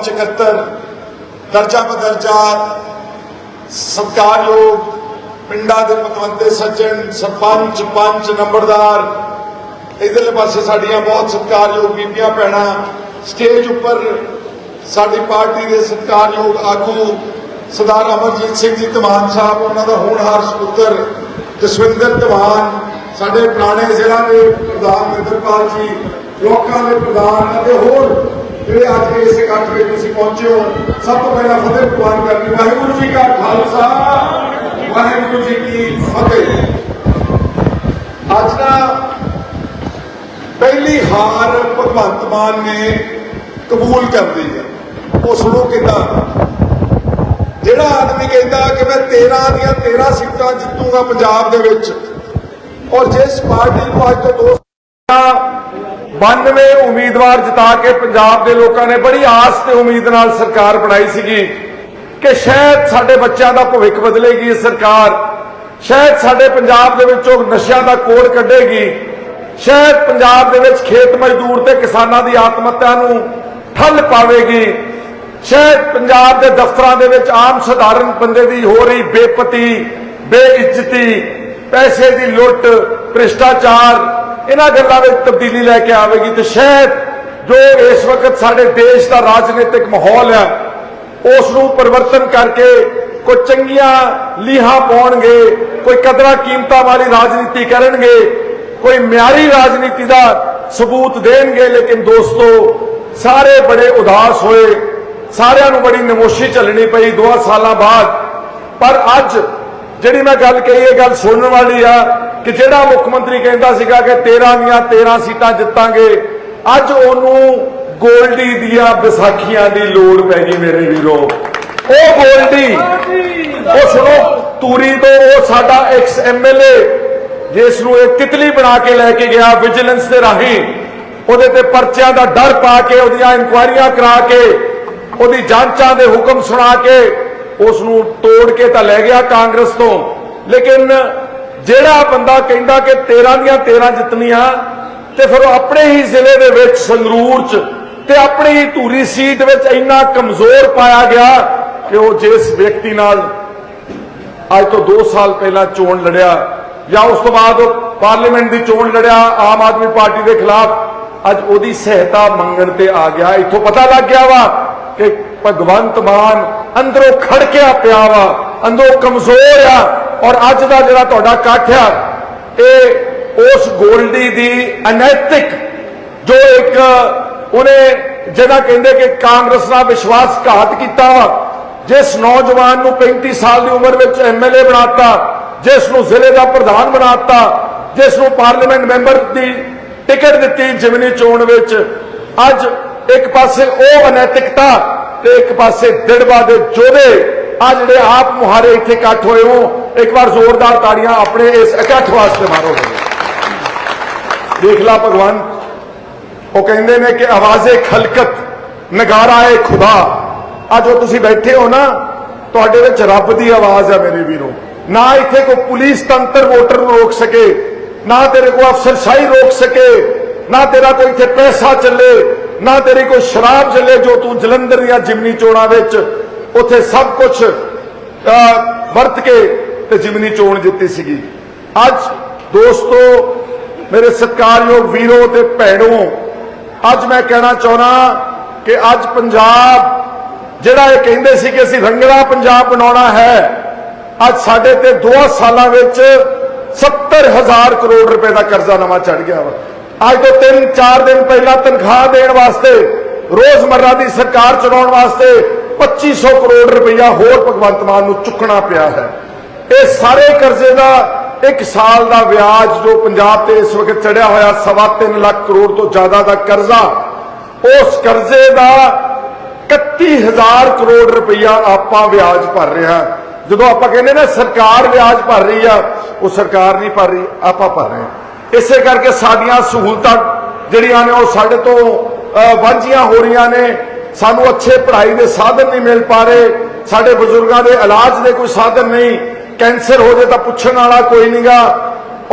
1974 ਦਰਜਾ ਬਦਰਜਾ ਸਤਕਾਰਯੋਗ ਪਿੰਡਾਂ ਦੇ ਪਤਵੰਤੇ ਸੱਜਣ, ਸਰਪੰਚ, ਪੰਚ, ਨੰਬਰਦਾਰ ਇਧਰਲੇ ਪਾਸੇ ਸਾਡੀਆਂ ਬਹੁਤ ਸਤਿਕਾਰਯੋਗ ਬੀਬੀਆਂ, ਭੈਣਾਂ ਸਟੇਜ ਉੱਪਰ ਸਾਡੀ ਪਾਰਟੀ ਦੇ ਸਤਿਕਾਰਯੋਗ ਆਗੂ ਸਰਦਾਰ ਅਮਰਜੀਤ ਸਿੰਘ ਜੀ ਧਮਾਨ ਸਾਹਿਬ, ਉਹਨਾਂ ਦਾ ਹੋਣਹਾਰ ਸੁਪੁੱਤਰ ਜਸਵਿੰਦਰ ਧਮਾਨ, ਸਾਡੇ ਪੁਰਾਣੇ ਜ਼ਿਲ੍ਹਾ ਦੇ ਪ੍ਰਧਾਨ ਮਿੰਦਰਪਾਲ ਜੀ, ਲੋਕਾਂ ਦੇ ਪ੍ਰਧਾਨ ਅਤੇ ਹੋਰ ਜਿਹੜੇ ਅੱਜ ਇਸ ਇਕੱਠ ਵਿੱਚ ਤੁਸੀਂ ਪਹੁੰਚੇ ਹੋ। ਸਭ ਤੋਂ ਪਹਿਲਾਂ ਫਤਿਹ ਪ੍ਰਵਾਨ ਕਰਨੀ। ਵਾਹਿਗੁਰੂ ਜੀ ਕਾ ਖਾਲਸਾ, ਵਾਹਿਗੁਰੂ ਜੀ ਕੀ ਫਤਿਹ। ਅੱਜ ਦਾ ਪਹਿਲੀ ਹਾਰ ਭਗਵੰਤ ਮਾਨ ਨੇ ਕਬੂਲ ਕਰ ਲਈ ਹੈ। ਉਹ ਸੁਣੋ ਕਿਦਾਂ। ਜਿਹੜਾ ਆਦਮੀ ਕਹਿੰਦਾ ਕਿ ਮੈਂ 13 ਦੀਆਂ 13 ਸੀਟਾਂ ਜਿੱਤੂਗਾ ਪੰਜਾਬ ਦੇ ਵਿੱਚ, ਔਰ ਜਿਸ ਪਾਰਟੀ ਨੂੰ ਅੱਜ ਤੋਂ ਦੋ 92 ਉਮੀਦਵਾਰ ਜਿਤਾ ਕੇ ਪੰਜਾਬ ਦੇ ਲੋਕਾਂ ਨੇ ਬੜੀ ਆਸ ਤੇ ਉਮੀਦ ਨਾਲ ਸਰਕਾਰ ਬਣਾਈ ਸੀਗੀ ਕਿ ਸ਼ਾਇਦ ਸਾਡੇ ਬੱਚਿਆਂ ਦਾ ਭਵਿੱਖ ਬਦਲੇਗੀ ਇਹ ਸਰਕਾਰ, ਸ਼ਾਇਦ ਸਾਡੇ ਪੰਜਾਬ ਦੇ ਵਿੱਚੋਂ ਨਸ਼ਿਆਂ ਦਾ ਕੋੜ ਕੱਢੇਗੀ, ਸ਼ਾਇਦ ਪੰਜਾਬ ਦੇ ਵਿੱਚ ਖੇਤ ਮਜ਼ਦੂਰ ਤੇ ਕਿਸਾਨਾਂ ਦੀ ਆਤਮ ਹੱਤਿਆ ਨੂੰ ਠੱਲ ਪਾਵੇਗੀ, ਸ਼ਾਇਦ ਪੰਜਾਬ ਦੇ ਦਫ਼ਤਰਾਂ ਦੇ ਵਿੱਚ ਆਮ ਸਧਾਰਨ ਬੰਦੇ ਦੀ ਹੋ ਰਹੀ ਬੇਪਤੀ, ਬੇਇੱਜ਼ਤੀ, ਪੈਸੇ ਦੀ ਲੁੱਟ, ਭ੍ਰਿਸ਼ਟਾਚਾਰ ਇਹਨਾਂ ਗੱਲਾਂ ਵਿੱਚ ਤਬਦੀਲੀ ਲੈ ਕੇ ਆਵੇਗੀ ਤੇ ਸ਼ਾਇਦ ਜੋ ਇਸ ਵਕਤ ਸਾਡੇ ਦੇਸ਼ ਦਾ ਰਾਜਨੀਤਿਕ ਮਾਹੌਲ ਹੈ ਉਸ ਨੂੰ ਪਰਿਵਰਤਨ ਕਰਕੇ ਕੋਈ ਚੰਗੀਆਂ ਲੀਹਾਂ ਪਾਉਣਗੇ, ਕੋਈ ਕਦਰਾਂ ਕੀਮਤਾਂ ਵਾਲੀ ਰਾਜਨੀਤੀ ਕਰਨਗੇ, ਕੋਈ ਮਿਆਰੀ ਰਾਜਨੀਤੀ ਦਾ ਸਬੂਤ ਦੇਣਗੇ, ਲੇਕਿਨ ਦੋਸਤੋ, ਸਾਰੇ ਬੜੇ ਉਦਾਸ ਹੋਏ, ਸਾਰਿਆਂ ਨੂੰ ਬੜੀ ਨਮੋਸ਼ੀ ਚੱਲਣੀ ਪਈ ਦੋ ਸਾਲਾਂ ਬਾਅਦ। ਪਰ ਅੱਜ ਜਿਹੜੀ ਮੈਂ ਗੱਲ ਕਹੀ, ਇਹ ਗੱਲ ਸੁਣਨ ਵਾਲੀ ਆ ਕਿ ਜਿਹੜਾ ਮੁੱਖ ਮੰਤਰੀ ਕਹਿੰਦਾ ਸੀਗਾ ਕਿ 13 ਦੀਆਂ 13 ਸੀਟਾਂ ਜਿੱਤਾਂਗੇ, ਅੱਜ ਉਹਨੂੰ ਗੋਲਡੀ ਦੀਆਂ ਵਿਸਾਖੀਆਂ ਦੀ ਲੋੜ ਪੈ ਗਈ ਮੇਰੇ ਵੀਰੋ। ਉਹ ਗੋਲਡੀ, ਉਹ ਸੁਣੋ, ਤੂਰੀ ਤੋਂ ਉਹ ਸਾਡਾ ਐਕਸ ਐਮਐਲਏ ਜਿਸ ਨੂੰ ਇਹ ਤਿਤਲੀ ਬਣਾ ਕੇ ਲੈ ਕੇ ਗਿਆ ਵਿਜੀਲੈਂਸ ਦੇ ਰਾਹੀਂ, ਉਹਦੇ ਤੇ ਪਰਚਿਆਂ ਦਾ ਡਰ ਪਾ ਕੇ, ਉਹਦੀਆਂ ਇਨਕੁਆਇਰੀਆਂ ਕਰਾ ਕੇ, ਉਹਦੀ ਜਾਂਚਾਂ ਦੇ ਹੁਕਮ ਸੁਣਾ ਕੇ ਉਸ ਨੂੰ ਤੋੜ ਕੇ ਤਾਂ ਲੈ ਗਿਆ ਕਾਂਗਰਸ ਤੋਂ। ਲੇਕਿਨ ਜਿਹੜਾ ਬੰਦਾ ਕਹਿੰਦਾ ਕਿ 13 ਦੀਆਂ 13 ਜਿੱਤਣੀਆਂ, ਤੇ ਫਿਰ ਉਹ ਆਪਣੇ ਹੀ ਜ਼ਿਲ੍ਹੇ ਦੇ ਵਿੱਚ ਸੰਗਰੂਰ ਚ ਤੇ ਆਪਣੀ ਹੀ ਧੂਰੀ ਸੀਟ ਵਿੱਚ ਇੰਨਾ ਕਮਜ਼ੋਰ ਪਾਇਆ ਗਿਆ ਕਿ ਉਹ ਜਿਸ ਵਿਅਕਤੀ ਨਾਲ ਅੱਜ ਤੋਂ 2 ਸਾਲ ਪਹਿਲਾਂ ਚੋਣ ਲੜਿਆ ਜਾਂ ਉਸ ਤੋਂ ਬਾਅਦ ਉਹ ਪਾਰਲੀਮੈਂਟ ਦੀ ਚੋਣ ਲੜਿਆ, ਆਮ ਆਦਮੀ ਪਾਰਟੀ ਦੇ ਖਿਲਾਫ, ਅੱਜ ਉਹਦੀ ਸਹਾਇਤਾ ਮੰਗਣ ਤੇ ਆ ਗਿਆ। ਇੱਥੋਂ ਪਤਾ ਲੱਗ ਗਿਆ ਵਾ ਕਿ ਭਗਵੰਤ ਮਾਨ ਅੰਦਰੋਂ ਖੜਕਿਆ ਪਿਆ ਵਾ, ਅੰਦਰੋਂ ਕਮਜ਼ੋਰ ਆ। ਔਰ ਅੱਜ ਦਾ ਜਿਹੜਾ ਤੁਹਾਡਾ ਇਕੱਠ ਆ, ਇਹ ਉਸ ਗੋਲਡੀ ਦੀ ਅਨੈਤਿਕ ਜੋ ਇੱਕ ਉਹਨੇ ਜਿਹੜਾ ਕਹਿੰਦੇ ਕਿ ਕਾਂਗਰਸ ਨਾਲ ਵਿਸ਼ਵਾਸਘਾਤ ਕੀਤਾ ਵਾ, ਜਿਸ ਨੌਜਵਾਨ ਨੂੰ 35 ਸਾਲ ਦੀ ਉਮਰ ਵਿੱਚ ਐਮਐਲਏ ਬਣਾਤਾ, ਜਿਸ ਨੂੰ ਜ਼ਿਲ੍ਹੇ ਦਾ ਪ੍ਰਧਾਨ ਬਣਾਤਾ, ਜਿਸ ਨੂੰ ਪਾਰਲੀਮੈਂਟ ਮੈਂਬਰ ਦੀ ਟਿਕਟ ਦਿੱਤੀ ਜਿਮਨੀ ਚੋਣ ਵਿੱਚ, ਅੱਜ ਇੱਕ ਪਾਸੇ ਉਹ ਅਨੈਤਿਕਤਾ ਤੇ ਇੱਕ ਪਾਸੇ ਦਿੜਵਾ ਦੇ ਜੋਧੇ, ਆ ਜਿਹੜੇ ਆਪ ਮੁਹਾਰੇ ਇੱਥੇ ਇਕੱਠ ਹੋਏ ਹੋ ਇੱਕ ਵਾਰ ਜ਼ੋਰਦਾਰ ਤਾੜੀਆਂ ਆਪਣੇ ਇਸ ਇਕੱਠ ਵਾਸਤੇ ਮਾਰੋ ਦੇਖ ਲਾ ਭਗਵਾਨ, ਉਹ ਕਹਿੰਦੇ ਨੇ ਕਿ ਆਵਾਜ਼ੇ ਖਲਕਤ, ਨਗਾਰਾ ਏ ਖੁਦਾ। ਅੱਜ ਉਹ ਤੁਸੀਂ ਬੈਠੇ ਹੋ ਨਾ, ਤੁਹਾਡੇ ਵਿੱਚ ਰੱਬ ਦੀ ਆਵਾਜ਼ ਹੈ ਮੇਰੇ ਵੀਰੋ। ਨਾ ਇੱਥੇ ਕੋਈ ਪੁਲਿਸ ਤੰਤਰ ਵੋਟਰ ਨੂੰ ਰੋਕ ਸਕੇ, ਨਾ ਤੇਰੇ ਕੋ ਅਫਸਰਸ਼ਾਹੀ ਰੋਕ ਸਕੇ, ਨਾ ਤੇਰਾ ਕੋਈ ਇੱਥੇ ਪੈਸਾ ਚੱਲੇ, ਨਾ ਤੇਰੀ ਕੋਈ ਸ਼ਰਾਬ ਚੱਲੇ ਜੋ ਤੂੰ ਜਲੰਧਰ ਜਾਂ ਜਿਮਨੀ ਚੋਣਾਂ ਵਿੱਚ ਉੱਥੇ ਸਭ ਕੁਝ ਵਰਤ ਕੇ ਤੇ ਜਿਮਨੀ ਚੋਣ ਜਿੱਤੀ ਸੀਗੀ। ਅੱਜ ਦੋਸਤੋ, ਮੇਰੇ ਸਤਿਕਾਰਯੋਗ ਵੀਰੋ ਤੇ ਭੈਣੋ, ਅੱਜ ਮੈਂ ਕਹਿਣਾ ਚਾਹੁੰਦਾ ਕਿ ਅੱਜ ਪੰਜਾਬ ਜਿਹੜਾ ਇਹ ਕਹਿੰਦੇ ਸੀ ਕਿ ਅਸੀਂ ਰੰਗਲਾ ਪੰਜਾਬ ਬਣਾਉਣਾ ਹੈ, ਅੱਜ ਸਾਡੇ ਤੇ 2 ਸਾਲਾਂ ਵਿੱਚ 70000 ਕਰੋੜ ਰੁਪਏ ਦਾ ਕਰਜ਼ਾ ਨਵਾਂ ਚੜ ਗਿਆ ਵਾ। ਅੱਜ ਤੋਂ 3-4 ਦਿਨ ਪਹਿਲਾਂ ਤਨਖਾਹ ਦੇਣ ਵਾਸਤੇ, ਰੋਜ਼ਮਰਰਾ ਦੀ ਸਰਕਾਰ ਚਲਾਉਣ ਵਾਸਤੇ 2500 ਕਰੋੜ ਰੁਪਇਆ ਹੋਰ ਭਗਵੰਤ ਮਾਨ ਨੂੰ ਚੁੱਕਣਾ ਪਿਆ ਹੈ। ਇਹ ਸਾਰੇ ਕਰਜ਼ੇ ਦਾ ਇੱਕ ਸਾਲ ਦਾ ਵਿਆਜ ਜੋ ਪੰਜਾਬ ਤੇ ਇਸ ਵਕਤ ਚੜਿਆ ਹੋਇਆ ਸਵਾ ਤਿੰਨ ਲੱਖ ਕਰੋੜ ਤੋਂ ਜ਼ਿਆਦਾ ਦਾ ਕਰਜ਼ਾ, ਉਸ ਕਰਜ਼ੇ ਦਾ 31000 ਕਰੋੜ ਰੁਪਈਆ ਆਪਾਂ ਵਿਆਜ ਭਰ ਰਿਹਾ ਜਦੋਂ ਆਪਾਂ ਕਹਿੰਦੇ ਨਾ ਸਰਕਾਰ ਵਿਆਜ ਭਰ ਰਹੀ ਆ, ਉਹ ਸਰਕਾਰ ਨਹੀਂ ਭਰ ਰਹੀ, ਆਪਾਂ ਭਰ ਰਹੇ ਹਾਂ। ਇਸੇ ਕਰਕੇ ਸਾਡੀਆਂ ਸਹੂਲਤਾਂ ਜਿਹੜੀਆਂ ਨੇ ਉਹ ਸਾਡੇ ਤੋਂ ਵਾਂਝੀਆਂ ਹੋ ਰਹੀਆਂ ਨੇ। ਸਾਨੂੰ ਅੱਛੇ ਪੜ੍ਹਾਈ ਦੇ ਸਾਧਨ ਨਹੀਂ ਮਿਲ ਪਾ ਰਹੇ। ਸਾਡੇ ਬਜ਼ੁਰਗਾਂ ਦੇ ਇਲਾਜ ਦੇ ਕੋਈ ਸਾਧਨ ਨਹੀਂ। ਕੈਂਸਰ ਹੋ ਜੇ ਤਾਂ ਪੁੱਛਣ ਵਾਲਾ ਕੋਈ ਨਹੀਂਗਾ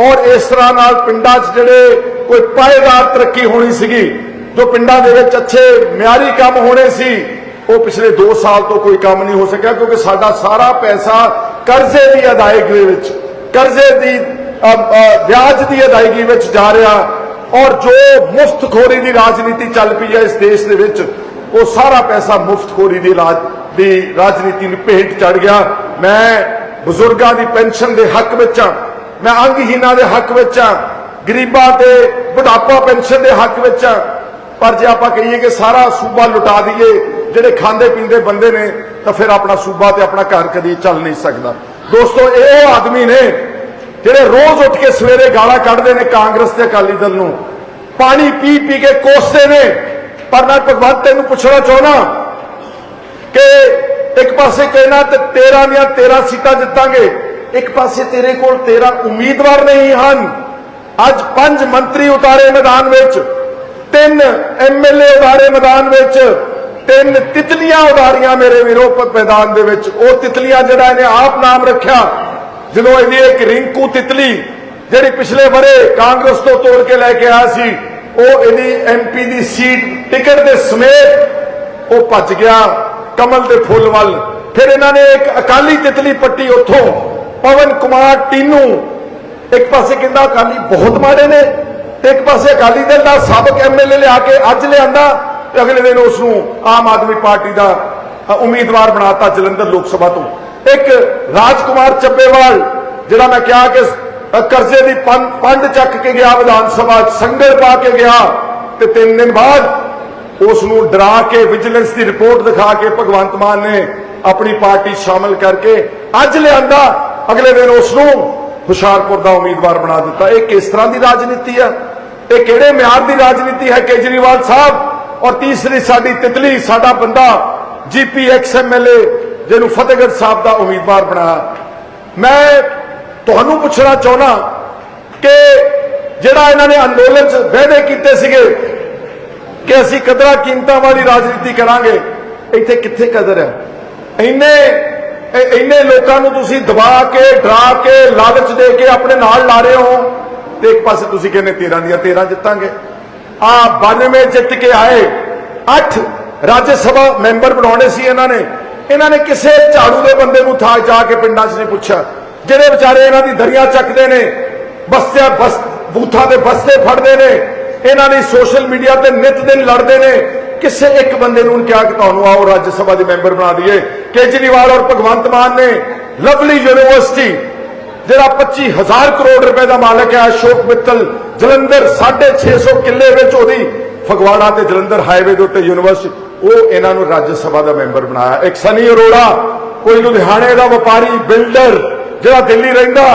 ਔਰ ਇਸ ਤਰ੍ਹਾਂ ਨਾਲ ਪਿੰਡਾਂ 'ਚ ਜਿਹੜੇ ਕੋਈ ਪਾਏਦਾਰ ਤਰੱਕੀ ਹੋਣੀ ਸੀਗੀ, ਜੋ ਪਿੰਡਾਂ ਦੇ ਵਿੱਚ ਅੱਛੇ ਮਿਆਰੀ ਕੰਮ ਹੋਣੇ ਸੀ, ਉਹ ਪਿਛਲੇ 2 ਸਾਲ ਤੋਂ ਕੋਈ ਕੰਮ ਨਹੀਂ ਹੋ ਸਕਿਆ, ਕਿਉਂਕਿ ਸਾਡਾ ਸਾਰਾ ਪੈਸਾ ਕਰਜ਼ੇ ਦੀ ਅਦਾਇਗੀ ਦੇ ਵਿੱਚ, ਕਰਜ਼ੇ ਦੀ ਵਿਆਜ ਦੀ ਅਦਾਇਗੀ ਵਿੱਚ ਜਾ ਰਿਹਾ। ਔਰ ਜੋ ਮੁਫਤਖੋਰੀ ਦੀ ਰਾਜਨੀਤੀ ਚੱਲ ਪਈ ਹੈ ਇਸ ਦੇਸ਼ ਦੇ ਵਿੱਚ, ਉਹ ਸਾਰਾ ਪੈਸਾ ਮੁਫਤਖੋਰੀ ਦੀ ਰਾਜ, ਦੀ ਰਾਜਨੀਤੀ ਨੂੰ ਭੇਟ ਚੜ ਗਿਆ। ਮੈਂ ਬਜ਼ੁਰਗਾਂ ਦੀ ਪੈਨਸ਼ਨ ਦੇ ਹੱਕ ਵਿੱਚ ਹਾਂ, ਮੈਂ ਅੰਗਹੀਨਾਂ ਦੇ ਹੱਕ ਵਿੱਚ ਹਾਂ, ਗਰੀਬਾਂ ਤੇ ਬੁਢਾਪਾ ਪੈਨਸ਼ਨ ਦੇ ਹੱਕ ਵਿੱਚ ਹਾਂ। ਪਰ ਜੇ ਆਪਾਂ ਕਹੀਏ ਕਿ ਸਾਰਾ ਸੂਬਾ ਲੁਟਾ ਦਈਏ, ਜਿਹੜੇ ਖਾਂਦੇ ਪੀਂਦੇ ਬੰਦੇ ਨੇ, ਤਾਂ ਫਿਰ ਆਪਣਾ ਸੂਬਾ ਤੇ ਆਪਣਾ ਘਰ ਕਦੀ ਚੱਲ ਨਹੀਂ ਸਕਦਾ। ਦੋਸਤੋ, ਇਹ ਉਹ ਆਦਮੀ ਨੇ ਜਿਹੜੇ ਰੋਜ਼ ਉੱਠ ਕੇ ਸਵੇਰੇ ਗਾਲਾਂ ਕੱਢਦੇ ਨੇ ਕਾਂਗਰਸ ਤੇ ਅਕਾਲੀ ਦਲ ਨੂੰ। ਪਾਣੀ ਪੀ ਪੀ ਕੇ ਕੋਸਦੇ ਨੇ। ਪਰ ਮੈਂ ਭਗਵੰਤ ਤੈਨੂੰ ਪੁੱਛਣਾ ਚਾਹੁੰਦਾ ਕਿ ਇੱਕ ਪਾਸੇ ਕਹਿਣਾ ਤੇ 13 ਦੀਆਂ 13 ਸੀਟਾਂ ਜਿੱਤਾਂਗੇ, ਇੱਕ ਪਾਸੇ ਤੇਰੇ ਕੋਲ 13 ਉਮੀਦਵਾਰ ਨਹੀਂ ਹਨ। ਅੱਜ ਪੰਜ ਮੰਤਰੀ ਉਤਾਰੇ ਮੈਦਾਨ ਵਿੱਚ, ਤਿੰਨ ਐਮਐਲਏ ਉਤਾਰੇ ਮੈਦਾਨ ਵਿੱਚ, ਤਿੰਨ ਤਿਤਲੀਆਂ ਉਤਾਰੀਆਂ ਮੇਰੇ ਵੀਰੋ ਮੈਦਾਨ ਦੇ ਵਿੱਚ। ਉਹ ਤਿਤਲੀਆਂ ਜਿਹੜਾ ਇਹਨੇ ਆਪ ਨਾਮ ਰੱਖਿਆ, ਜਦੋਂ ਇਹਦੀ ਇੱਕ ਰਿੰਕੂ ਤਿਤਲੀ, ਜਿਹੜੀ ਪਿਛਲੇ ਬਰੇ ਕਾਂਗਰਸ ਤੋਂ ਤੋੜ ਕੇ ਲੈ ਕੇ ਆਇਆ ਸੀ, ਉਹ ਇਹਦੀ ਐਮਪੀ ਦੀ ਸੀਟ, ਟਿਕਟ ਦੇ ਸਮੇਤ ਉਹ ਭੱਜ ਗਿਆ। ਕਮਲ ਦੇ ਫੁੱਲ ਵੱਲ। ਫਿਰ ਇਹਨਾਂ ਨੇ ਇੱਕ ਅਕਾਲੀ ਤਿਤਲੀ ਪੱਟੀ ਉੱਥੋਂ ਪਵਨ ਕੁਮਾਰ ਟੀਨੂ। ਇੱਕ ਪਾਸੇ ਕਹਿੰਦਾ ਅਕਾਲੀ ਬਹੁਤ ਮਾੜੇ ਨੇ ਤੇ ਇੱਕ ਪਾਸੇ ਅਕਾਲੀ ਦਲ ਦਾ ਸਾਬਕ ਐਮਐਲਏ ਲਿਆ ਕੇ ਅੱਜ ਲਿਆਂਦਾ ਤੇ ਅਗਲੇ ਦਿਨ ਉਸ ਨੂੰ ਆਮ ਆਦਮੀ ਪਾਰਟੀ ਦਾ ਅ, ਉਮੀਦਵਾਰ ਬਣਾਤਾ ਜਲੰਧਰ ਲੋਕ ਸਭਾ ਤੋਂ। ਇੱਕ ਰਾਜਕੁਮਾਰ ਚੱਬੇਵਾਲ ਜਿਹੜਾ ਮੈਂ ਕਿਹਾ ਕਿ ਕਰਜ਼ੇ ਦੀ ਪੰਡ ਚੱਕ ਕੇ ਗਿਆ ਵਿਧਾਨ ਸਭਾ 'ਚ, ਸੰਗਲ ਪਾ ਕੇ ਗਿਆ ਤੇ ਤਿੰਨ ਦਿਨ ਬਾਅਦ ਉਸ ਨੂੰ ਡਰਾ ਕੇ ਵਿਜੀਲੈਂਸ ਦੀ ਰਿਪੋਰਟ ਦਿਖਾ ਕੇ ਭਗਵੰਤ ਮਾਨ ਨੇ ਆਪਣੀ ਪਾਰਟੀ ਸ਼ਾਮਲ ਕਰਕੇ ਅੱਜ ਲਿਆਂਦਾ, ਅਗਲੇ ਦਿਨ ਉਸ ਨੂੰ ਹੁਸ਼ਿਆਰਪੁਰ ਦਾ ਉਮੀਦਵਾਰ ਬਣਾ ਦਿੱਤਾ। ਇਹ ਕਿਸ ਤਰ੍ਹਾਂ ਦੀ ਰਾਜਨੀਤੀ ਹੈ? ਇਹ ਕਿਹੜੇ ਮਿਆਰ ਦੀ ਰਾਜਨੀਤੀ ਹੈ? ਕੇਜਰੀਵਾਲ ਸਾਹਿਬ ਔਰ ਤੀਸਰੀ ਸਾਡੀ ਤਿਤਲੀ, ਸਾਡਾ ਬੰਦਾ ਜੀਪੀ ਐਕਸਐਮਐਲਏ ਜਿਹਨੂੰ ਫਤਿਹਗੜ੍ਹ ਸਾਹਿਬ ਦਾ ਉਮੀਦਵਾਰ ਬਣਾਇਆ। ਮੈਂ ਤੁਹਾਨੂੰ ਪੁੱਛਣਾ ਚਾਹੁੰਦਾ ਕਿ ਜਿਹੜਾ ਇਹਨਾਂ ਨੇ ਅੰਦੋਲਨ 'ਚ ਵਾਅਦੇ ਕੀਤੇ ਸੀਗੇ ਕਿ ਅਸੀਂ ਕਦਰਾਂ ਕੀਮਤਾਂ ਵਾਲੀ ਰਾਜਨੀਤੀ ਕਰਾਂਗੇ? ਇੱਥੇ ਕਿੱਥੇ ਕਦਰ ਹੈ? ਇੰਨੇ ਇੰਨੇ ਲੋਕਾਂ ਨੂੰ ਤੁਸੀਂ ਦਬਾ ਕੇ, ਡਰਾ ਕੇ, ਲਾਲਚ ਦੇ ਕੇ ਆਪਣੇ ਨਾਲ ਲਾ ਰਹੇ ਹੋ ਤੇ ਇੱਕ ਪਾਸੇ ਤੁਸੀਂ ਕਹਿੰਦੇ 13 ਦੀਆਂ 13 ਜਿੱਤਾਂਗੇ। ਆ 92 ਜਿੱਤ ਕੇ ਆਏ 8 ਰਾਜ ਸਭਾ ਮੈਂਬਰ ਬਣਾਉਣੇ ਸੀ ਇਹਨਾਂ ਨੇ। ਇਹਨਾਂ ਨੇ ਕਿਸੇ ਝਾੜੂ ਦੇ ਬੰਦੇ ਨੂੰ ਥਾਂ ਜਾ ਕੇ ਪਿੰਡਾਂ 'ਚ ਨਹੀਂ ਪੁੱਛਿਆ। ਜਿਹੜੇ ਵਿਚਾਰੇ ਇਹਨਾਂ ਦੀ ਦਰਿਆ ਚੱਕਦੇ ਨੇ, ਬਸਤਿਆਂ, ਬਸ, ਬੂਥਾਂ ਦੇ ਬਸਤੇ ਫੜਦੇ ਨੇ ਇਹਨਾਂ ਨੇ ਸੋਸ਼ਲ ਮੀਡੀਆ ਤੇ ਨਿਤ ਦਿਨ ਲੜਦੇ ਨੇ। ਕਿਸੇ ਇੱਕ ਬੰਦੇ ਨੂੰ ਕਿਹਾ ਕਿ ਤੁਹਾਨੂੰ ਆਓ, ਰਾਜ ਸਭਾ ਦੇ ਮੈਂਬਰ ਬਣਾ ਦਈਏ। ਕੇਜਰੀਵਾਲ ਔਰ ਭਗਵੰਤ ਮਾਨ ਨੇ ਲਵਲੀ ਯੂਨੀਵਰਸਿਟੀ, ਜਿਹੜਾ 25000 ਕਰੋੜ ਰੁਪਏ ਦਾ ਮਾਲਕ ਹੈ, ਅਸ਼ੋਕ ਮਿੱਤਲ, ਜਲੰਧਰ 650 ਕਿੱਲੇ ਵਿੱਚ ਉਹਦੀ ਫਗਵਾੜਾ ਤੇ ਜਲੰਧਰ ਹਾਈਵੇ ਦੇ ਉੱਤੇ ਯੂਨੀਵਰਸਿਟੀ, ਉਹ ਇਹਨਾਂ ਨੂੰ ਰਾਜ ਸਭਾ ਦਾ ਮੈਂਬਰ ਬਣਾਇਆ। ਇੱਕ ਸਨੀ ਅਰੋੜਾ, ਕੋਈ ਲੁਧਿਆਣੇ ਦਾ ਵਪਾਰੀ, ਬਿਲਡਰ, ਜਿਹੜਾ ਦਿੱਲੀ ਰਹਿੰਦਾ,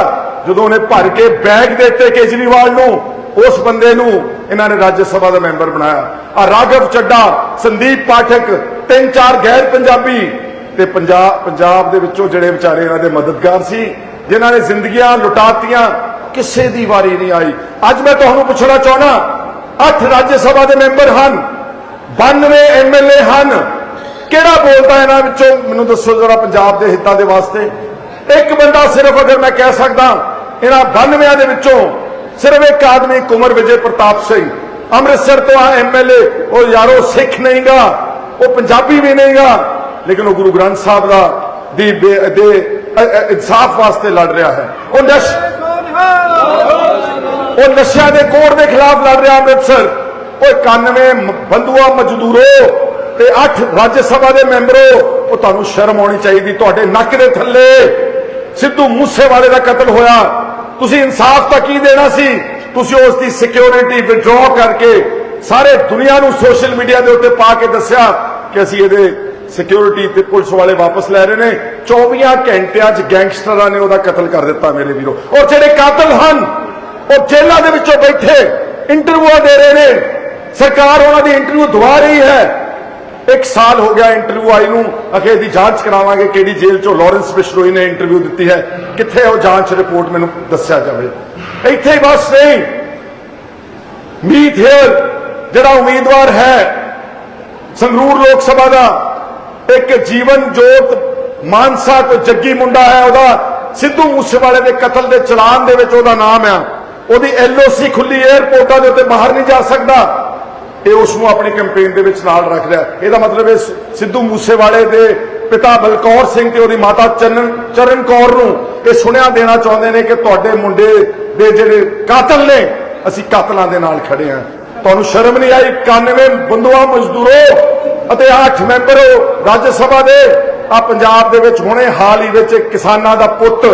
ਜਦੋਂ ਉਹਨੇ ਭਰ ਕੇ ਬੈਗ ਦੇ ਦਿੱਤੇ ਕੇਜਰੀਵਾਲ ਨੂੰ ਉਸ ਬੰਦੇ ਨੂੰ ਇਹਨਾਂ ਨੇ ਰਾਜ ਸਭਾ ਦਾ ਮੈਂਬਰ ਬਣਾਇਆ। ਆ ਰਾਘਵ ਚੱਡਾ, ਸੰਦੀਪ ਪਾਠਕ, ਤਿੰਨ ਚਾਰ ਗੈਰ ਪੰਜਾਬੀ ਤੇ ਪੰਜਾਬ ਪੰਜਾਬ ਦੇ ਵਿੱਚੋਂ ਜਿਹੜੇ ਵਿਚਾਰੇ ਇਹਨਾਂ ਦੇ ਮਦਦਗਾਰ ਸੀ, ਜਿਨ੍ਹਾਂ ਨੇ ਜ਼ਿੰਦਗੀਆਂ ਲੁਟਾਤੀਆਂ, ਕਿਸੇ ਦੀ ਵਾਰੀ ਨਹੀਂ ਆਈ। ਅੱਜ ਮੈਂ ਤੁਹਾਨੂੰ ਪੁੱਛਣਾ ਚਾਹਣਾ ਅੱਠ ਰਾਜ ਸਭਾ ਦੇ ਮੈਂਬਰ ਹਨ 92 ਐਮਐਲਏ ਹਨ, ਕਿਹੜਾ ਬੋਲਦਾ ਇਹਨਾਂ ਵਿੱਚੋਂ? ਮੈਨੂੰ ਦੱਸੋ ਜਰਾ ਪੰਜਾਬ ਦੇ ਹਿੱਤਾਂ ਦੇ ਵਾਸਤੇ। ਇੱਕ ਬੰਦਾ ਸਿਰਫ ਅਗਰ ਮੈਂ ਕਹਿ ਸਕਦਾ, ਇਹਨਾਂ 92 ਦੇ ਵਿੱਚੋਂ ਸਿਰਫ ਇੱਕ ਆਦਮੀ ਕੁਮਰ ਵਿਜੇ ਪ੍ਰਤਾਪ ਸਿੰਘ। ਅੰਮ੍ਰਿਤਸਰ ਤੋਂ ਆ ਐਮਐਲਏ ਉਹ ਯਾਰੋ ਸਿੱਖ ਨਹੀਂਗਾ, ਉਹ ਪੰਜਾਬੀ ਵੀ ਨਹੀਂਗਾ, ਲੇਕਿਨ ਉਹ ਗੁਰੂ ਗ੍ਰੰਥ ਸਾਹਿਬ ਦਾ ਦੀ ਦੇ ਇਨਸਾਫ ਵਾਸਤੇ ਲੜ ਰਿਹਾ ਹੈ। ਉਹ ਨਸ਼ ਉਹ ਨਸ਼ਿਆਂ ਦੇ ਕੋੜ ਦੇ ਖਿਲਾਫ ਲੜ ਰਿਹਾ ਅੰਮ੍ਰਿਤਸਰ। ਉਹ 91 ਮ- ਮਜ਼ਦੂਰੋ ਤੇ 8 ਰਾਜ ਸਭਾ ਦੇ ਮੈਂਬਰੋ, ਉਹ ਤੁਹਾਨੂੰ ਸ਼ਰਮ ਆਉਣੀ ਚਾਹੀਦੀ, ਤੁਹਾਡੇ ਨੱਕ ਦੇ ਥੱਲੇ ਸਿੱਧੂ ਮੂਸੇਵਾਲੇ ਦਾ ਕਤਲ ਹੋਇਆ। ਤੁਸੀਂ ਇਨਸਾਫ ਤਾਂ ਕੀ ਦੇਣਾ ਸੀ? ਤੁਸੀਂ ਉਸ ਦੀ ਸਿਕਿਉਰਿਟੀ ਵਿਡਰਾਅ ਕਰਕੇ ਸਾਰੇ ਦੁਨੀਆ ਨੂੰ ਸੋਸ਼ਲ ਮੀਡੀਆ ਦੇ ਉੱਤੇ ਪਾ ਕੇ ਦੱਸਿਆ ਕਿ ਅਸੀਂ ਇਹਦੇ ਸਿਕਿਉਰਿਟੀ ਤੇ ਪੁਲਿਸ ਵਾਲੇ ਵਾਪਸ ਲੈ ਰਹੇ ਨੇ। 24 ਘੰਟਿਆਂ 'ਚ ਗੈਂਗਸਟਰਾਂ ਨੇ ਉਹਦਾ ਕਤਲ ਕਰ ਦਿੱਤਾ ਮੇਰੇ ਵੀਰੋ। ਔਰ ਜਿਹੜੇ ਕਾਤਲ ਹਨ, ਉਹ ਜੇਲ੍ਹਾਂ ਦੇ ਵਿੱਚੋਂ ਬੈਠੇ ਇੰਟਰਵਿਊ ਦੇ ਰਹੇ ਨੇ। ਸਰਕਾਰ ਉਹਨਾਂ ਦੀ ਇੰਟਰਵਿਊ ਦਵਾ ਰਹੀ ਹੈ। ਇੱਕ ਸਾਲ ਹੋ ਗਿਆ ਇੰਟਰਵਿਊ ਆਈ ਨੂੰ। ਅਖੇ ਦੀ ਜਾਂਚ ਕਰਾਵਾਂਗੇ ਕਿਹੜੀ ਜੇਲ੍ਹ ਚੋਂ ਲਾਰੈਂਸ ਬਿਸ਼ਨੋਈ ਨੇ ਇੰਟਰਵਿਊ ਦਿੱਤੀ ਹੈ। ਕਿੱਥੇ ਉਹ ਜਾਂਚ ਰਿਪੋਰਟ ਮੈਨੂੰ ਦੱਸਿਆ ਜਾਵੇ। ਇੱਥੇ ਹੀ ਬਸ ਨਹੀਂ। ਮੀਤ ਹੇਅਰ, ਜਿਹੜਾ ਉਮੀਦਵਾਰ ਹੈ, ਸੰਗਰੂਰ ਲੋਕ ਸਭਾ ਦਾ, ਇੱਕ ਜੀਵਨ ਜੋਤ ਮਾਨਸਾ ਤੋਂ ਜੱਗੀ ਮੁੰਡਾ ਹੈ, ਉਹਦਾ ਸਿੱਧੂ ਮੂਸੇਵਾਲੇ ਦੇ ਕਤਲ ਦੇ ਚਲਾਨ ਦੇ ਵਿੱਚ ਉਹਦਾ ਨਾਮ ਆ। ਉਹਦੀ ਐਲਓਸੀ ਖੁੱਲੀ 에ਅਰਪੋਰਟਾਂ ਦੇ ਉੱਤੇ ਬਾਹਰ ਨਹੀਂ ਜਾ ਸਕਦਾ। ਇਹ ਉਸ ਨੂੰ ਆਪਣੀ ਕੈਂਪੇਨ ਦੇ ਵਿੱਚ ਨਾਲ ਰੱਖ ਲਿਆ ਇਹਦਾ ਮਤਲਬ ਇਹ ਸਿੱਧੂ ਮੂਸੇਵਾਲੇ ਦੇ ਪਿਤਾ ਬਲਕੌਰ ਸਿੰਘ ਤੇ ਉਹਦੀ ਮਾਤਾ ਚਰਨ ਚਰਨ ਕੌਰ ਨੂੰ ਇਹ ਸੁਣਿਆ ਦੇਣਾ ਚਾਹੁੰਦੇ ਨੇ ਕਿ ਤੁਹਾਡੇ ਮੁੰਡੇ ਦੇ ਜਿਹੜੇ ਕਾਤਲ ਨੇ, ਅਸੀਂ ਕਾਤਲਾਂ ਦੇ ਨਾਲ ਖੜੇ ਹਾਂ। ਤੁਹਾਨੂੰ ਸ਼ਰਮ ਨਹੀਂ ਆਈ? 91 ਬੰਦੂਆ ਮਜ਼ਦੂਰੋ ਅਤੇ 8 ਮੈਂਬਰ ਰਾਜ ਸਭਾ ਦੇ, ਆ ਪੰਜਾਬ ਦੇ ਵਿੱਚ ਹੁਣੇ ਹਾਲ ਹੀ ਵਿੱਚ ਕਿਸਾਨਾਂ ਦਾ ਪੁੱਤ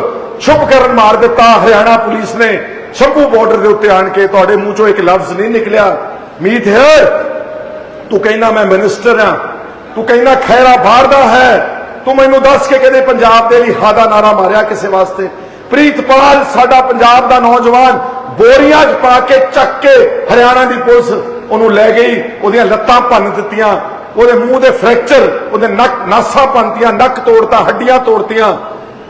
ਸ਼ੁਭਕਰਨ ਮਾਰ ਦਿੱਤਾ। ਹਰਿਆਣਾ ਪੁਲਿਸ ਨੇ ਸ਼ੰਭੂ ਬਾਰਡਰ ਦੇ ਉੱਤੇ ਆਣ ਕੇ ਤੁਹਾਡੇ ਮੂੰਹ ਚੋਂ ਇੱਕ ਲਫ਼ਜ਼ ਨਹੀਂ ਨਿਕਲਿਆ। ਮੀਤ ਹੈ। ਤੂੰ ਕਹਿੰਦਾ ਮੈਂ ਮਿਨਿਸਟਰ ਆ ਤੂੰ ਕਹਿੰਦਾ ਖੈਰਾ ਬਾਹਰ ਦਾ ਹੈ। ਤੂੰ ਮੈਨੂੰ ਦੱਸ ਕੇ ਕਦੇ ਪੰਜਾਬ ਦੇ ਲਈ ਹਾਦਾ ਨਾਰਾ ਮਾਰਿਆ ਕਿਸੇ ਵਾਸਤੇ। ਪ੍ਰੀਤਪਾਲ, ਸਾਡਾ ਪੰਜਾਬ ਦਾ ਨੌਜਵਾਨ, ਬੋਰੀਆਂ 'ਚ ਪਾ ਕੇ ਚੱਕ ਕੇ ਹਰਿਆਣਾ ਦੀ ਪੁਲਿਸ ਉਹਨੂੰ ਲੈ ਗਈ। ਉਹਦੀਆਂ ਲੱਤਾਂ ਭੰਨ ਦਿੱਤੀਆਂ। ਉਹਦੇ ਮੂੰਹ ਦੇ ਫ੍ਰੈਕਚਰ, ਉਹਦੇ ਨੱਕ, ਨਾਸਾਂ ਭੰਨਤੀਆਂ, ਨੱਕ ਤੋੜਤਾ, ਹੱਡੀਆਂ ਤੋੜਤੀਆਂ।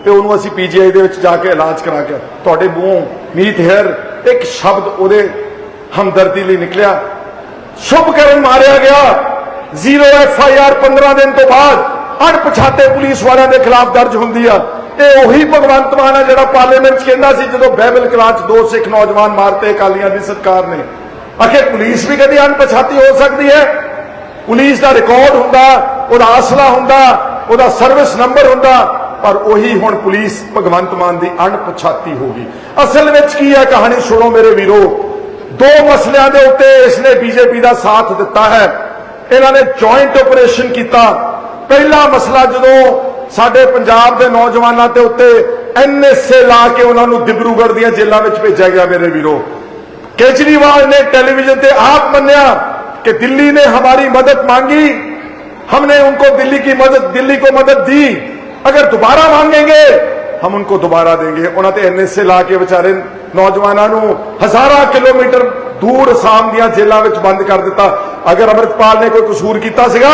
ਤੇ ਉਹਨੂੰ ਅਸੀਂ ਪੀਜੀਆਈ ਦੇ ਵਿੱਚ ਜਾ ਕੇ ਇਲਾਜ ਕਰਾ ਕੇ, ਤੁਹਾਡੇ ਮੂੰਹੋਂ ਮੀਤ ਹੈਰ ਇੱਕ ਸ਼ਬਦ ਉਹਦੇ ਹਮਦਰਦੀ ਲਈ ਨਿਕਲਿਆ। ਸ਼ੁਭ ਕਰਨ ਮਾਰਿਆ ਗਿਆ। ਜ਼ੀਰੋ ਐਫ ਆਈ ਆਰ 15 ਦਿਨ ਤੋਂ ਬਾਅਦ ਅਣਪਛਾਤੇ ਪੁਲਿਸ ਵਾਲਿਆਂ ਦੇ ਖਿਲਾਫ ਦਰਜ ਹੁੰਦੀ ਆ। ਇਹ ਉਹੀ ਭਗਵੰਤ ਮਾਨ ਆ ਜਿਹੜਾ ਪਾਰਲੀਮੈਂਟ 'ਚ ਕਹਿੰਦਾ ਸੀ, ਜਦੋਂ ਬਹਿਬਲ ਕਲਾਂ 'ਚ ਦੋ ਸਿੱਖ ਨੌਜਵਾਨ ਮਾਰਤੇ, ਅਕਾਲੀਆਂ ਦੀ ਸਰਕਾਰ ਨੇ। ਆਖਿਰ ਪੁਲਿਸ ਵੀ ਕਦੀ ਅਣਪਛਾਤੀ ਹੋ ਸਕਦੀ ਹੈ? ਪੁਲਿਸ ਦਾ ਰਿਕਾਰਡ ਹੁੰਦਾ, ਉਹਦਾ ਅਸਲਾ ਹੁੰਦਾ, ਉਹਦਾ ਸਰਵਿਸ ਨੰਬਰ ਹੁੰਦਾ, ਪਰ ਉਹੀ ਹੁਣ ਪੁਲਿਸ ਭਗਵੰਤ ਮਾਨ ਦੀ ਅਣਪਛਾਤੀ ਹੋ ਗਈ। ਅਸਲ ਵਿੱਚ ਕੀ ਹੈ ਕਹਾਣੀ, ਸੁਣੋ ਮੇਰੇ ਵੀਰੋ। ਦੋ ਮਸਲਿਆਂ ਦੇ ਉੱਤੇ ਇਸਨੇ ਬੀਜੇਪੀ ਦਾ ਸਾਥ ਦਿੱਤਾ ਹੈ ਇਹਨਾਂ ਨੇ ਜੁਆਇੰਟ ਆਪਰੇਸ਼ਨ ਕੀਤਾ ਪਹਿਲਾ ਮਸਲਾ ਜਦੋਂ ਸਾਡੇ ਪੰਜਾਬ ਦੇ ਨੌਜਵਾਨਾਂ ਦੇ ਉੱਤੇ ਐਨਐਸਏ ਲਾ ਕੇ ਉਹਨਾਂ ਨੂੰ ਦਿਬਰੂਗੜ੍ਹ ਦੀਆਂ ਜੇਲ੍ਹਾਂ ਵਿੱਚ ਭੇਜਿਆ ਗਿਆ ਮੇਰੇ ਵੀਰੋ केजरीवाल ने टेलीविजन पे आप मन्या कि दिल्ली ने हमारी मदद मांगी हमने उनको दिल्ली की मदद दिल्ली को मदद दी अगर दोबारा मांगेंगे हम उनको दोबारा देंगे ਉਹਨਾਂ ਤੇ ਐਨਐਸਏ ਲਾ ਕੇ ਵਿਚਾਰੇ ਨੌਜਵਾਨਾਂ ਨੂੰ ਹਜ਼ਾਰਾਂ ਕਿਲੋਮੀਟਰ ਦੂਰ ਅਸਾਮ ਦੀਆਂ ਜੇਲ੍ਹਾਂ ਵਿੱਚ ਬੰਦ ਕਰ ਦਿੱਤਾ। ਅਗਰ ਅਮਰਿਤਪਾਲ ਨੇ ਕੋਈ ਕਸੂਰ ਕੀਤਾ ਸੀਗਾ,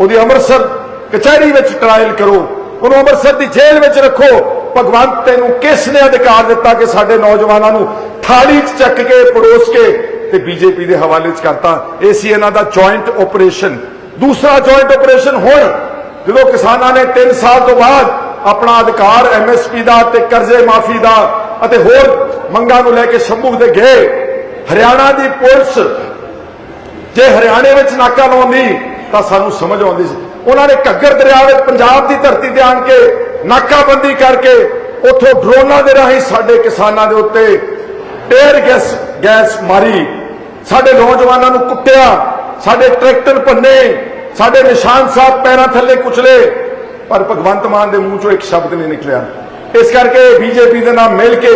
ਉਹਦੀ ਅੰਮ੍ਰਿਤਸਰ ਕਚਹਿਰੀ ਵਿੱਚ ਟ੍ਰਾਇਲ ਕਰੋ। ਉਹਨੂੰ ਅੰਮ੍ਰਿਤਸਰ ਦੀ ਜੇਲ੍ਹ ਵਿੱਚ ਰੱਖੋ। ਭਗਵੰਤ ਤੈਨੂੰ ਕਿਸ ਨੇ ਅਧਿਕਾਰ ਦਿੱਤਾ ਕਿ ਸਾਡੇ ਨੌਜਵਾਨਾਂ ਨੂੰ ਥਾਲੀ 'ਚ ਚੱਕ ਕੇ, ਪੜੋਸ ਕੇ ਤੇ ਬੀਜੇਪੀ ਦੇ ਹਵਾਲੇ 'ਚ ਕਰਤਾ? ਇਹ ਸੀ ਇਹਨਾਂ ਦਾ ਜੁਆਇੰਟ ਆਪਰੇਸ਼ਨ ਦੂਸਰਾ ਜੁਆਇੰਟ ਆਪਰੇਸ਼ਨ ਹੁਣ, ਜਦੋਂ ਕਿਸਾਨਾਂ ਨੇ 3 ਸਾਲ ਤੋਂ ਬਾਅਦ ਆਪਣਾ ਅਧਿਕਾਰ ਐਮਐਸਪੀ ਦਾ ਤੇ ਕਰਜ਼ੇ ਮਾਫੀ ਦਾ ਅਤੇ ਹੋਰ ਮੰਗਾਂ ਨੂੰ ਲੈ ਕੇ ਸ਼ੰਭੂ ਦੇ ਗਏ। ਹਰਿਆਣਾ ਦੀ ਪੁਲਿਸ, ਜੇ ਹਰਿਆਣੇ ਵਿੱਚ ਨਾਕਾ ਲਾਉਂਦੀ, ਤਾਂ ਸਾਨੂੰ ਸਮਝ ਆਉਂਦੀ ਸੀ। ਉਹਨਾਂ ਨੇ ਘੱਗਰ ਦਰਿਆ ਵਿੱਚ ਪੰਜਾਬ ਦੀ ਧਰਤੀ ਤੇ ਆਣ ਕੇ ਨਾਕਾਬੰਦੀ ਕਰਕੇ ਉੱਥੋਂ ਡਰੋਨਾਂ ਦੇ ਰਾਹੀਂ ਸਾਡੇ ਕਿਸਾਨਾਂ ਦੇ ਉੱਤੇ ਟੇਰ ਗੈਸ ਗੈਸ ਮਾਰੀ। ਸਾਡੇ ਨੌਜਵਾਨਾਂ ਨੂੰ ਕੁੱਟਿਆ, ਸਾਡੇ ਟਰੈਕਟਰ ਭੰਨੇ, ਸਾਡੇ ਨਿਸ਼ਾਨ ਸਾਹਿਬ ਪੈਰਾਂ ਥੱਲੇ ਕੁਚਲੇ। ਪਰ ਭਗਵੰਤ ਮਾਨ ਦੇ ਮੂੰਹ ਚੋਂ ਇੱਕ ਸ਼ਬਦ ਨਹੀਂ ਨਿਕਲਿਆ। ਇਸ ਕਰਕੇ ਬੀਜੇਪੀ ਦੇ ਨਾਲ ਮਿਲ ਕੇ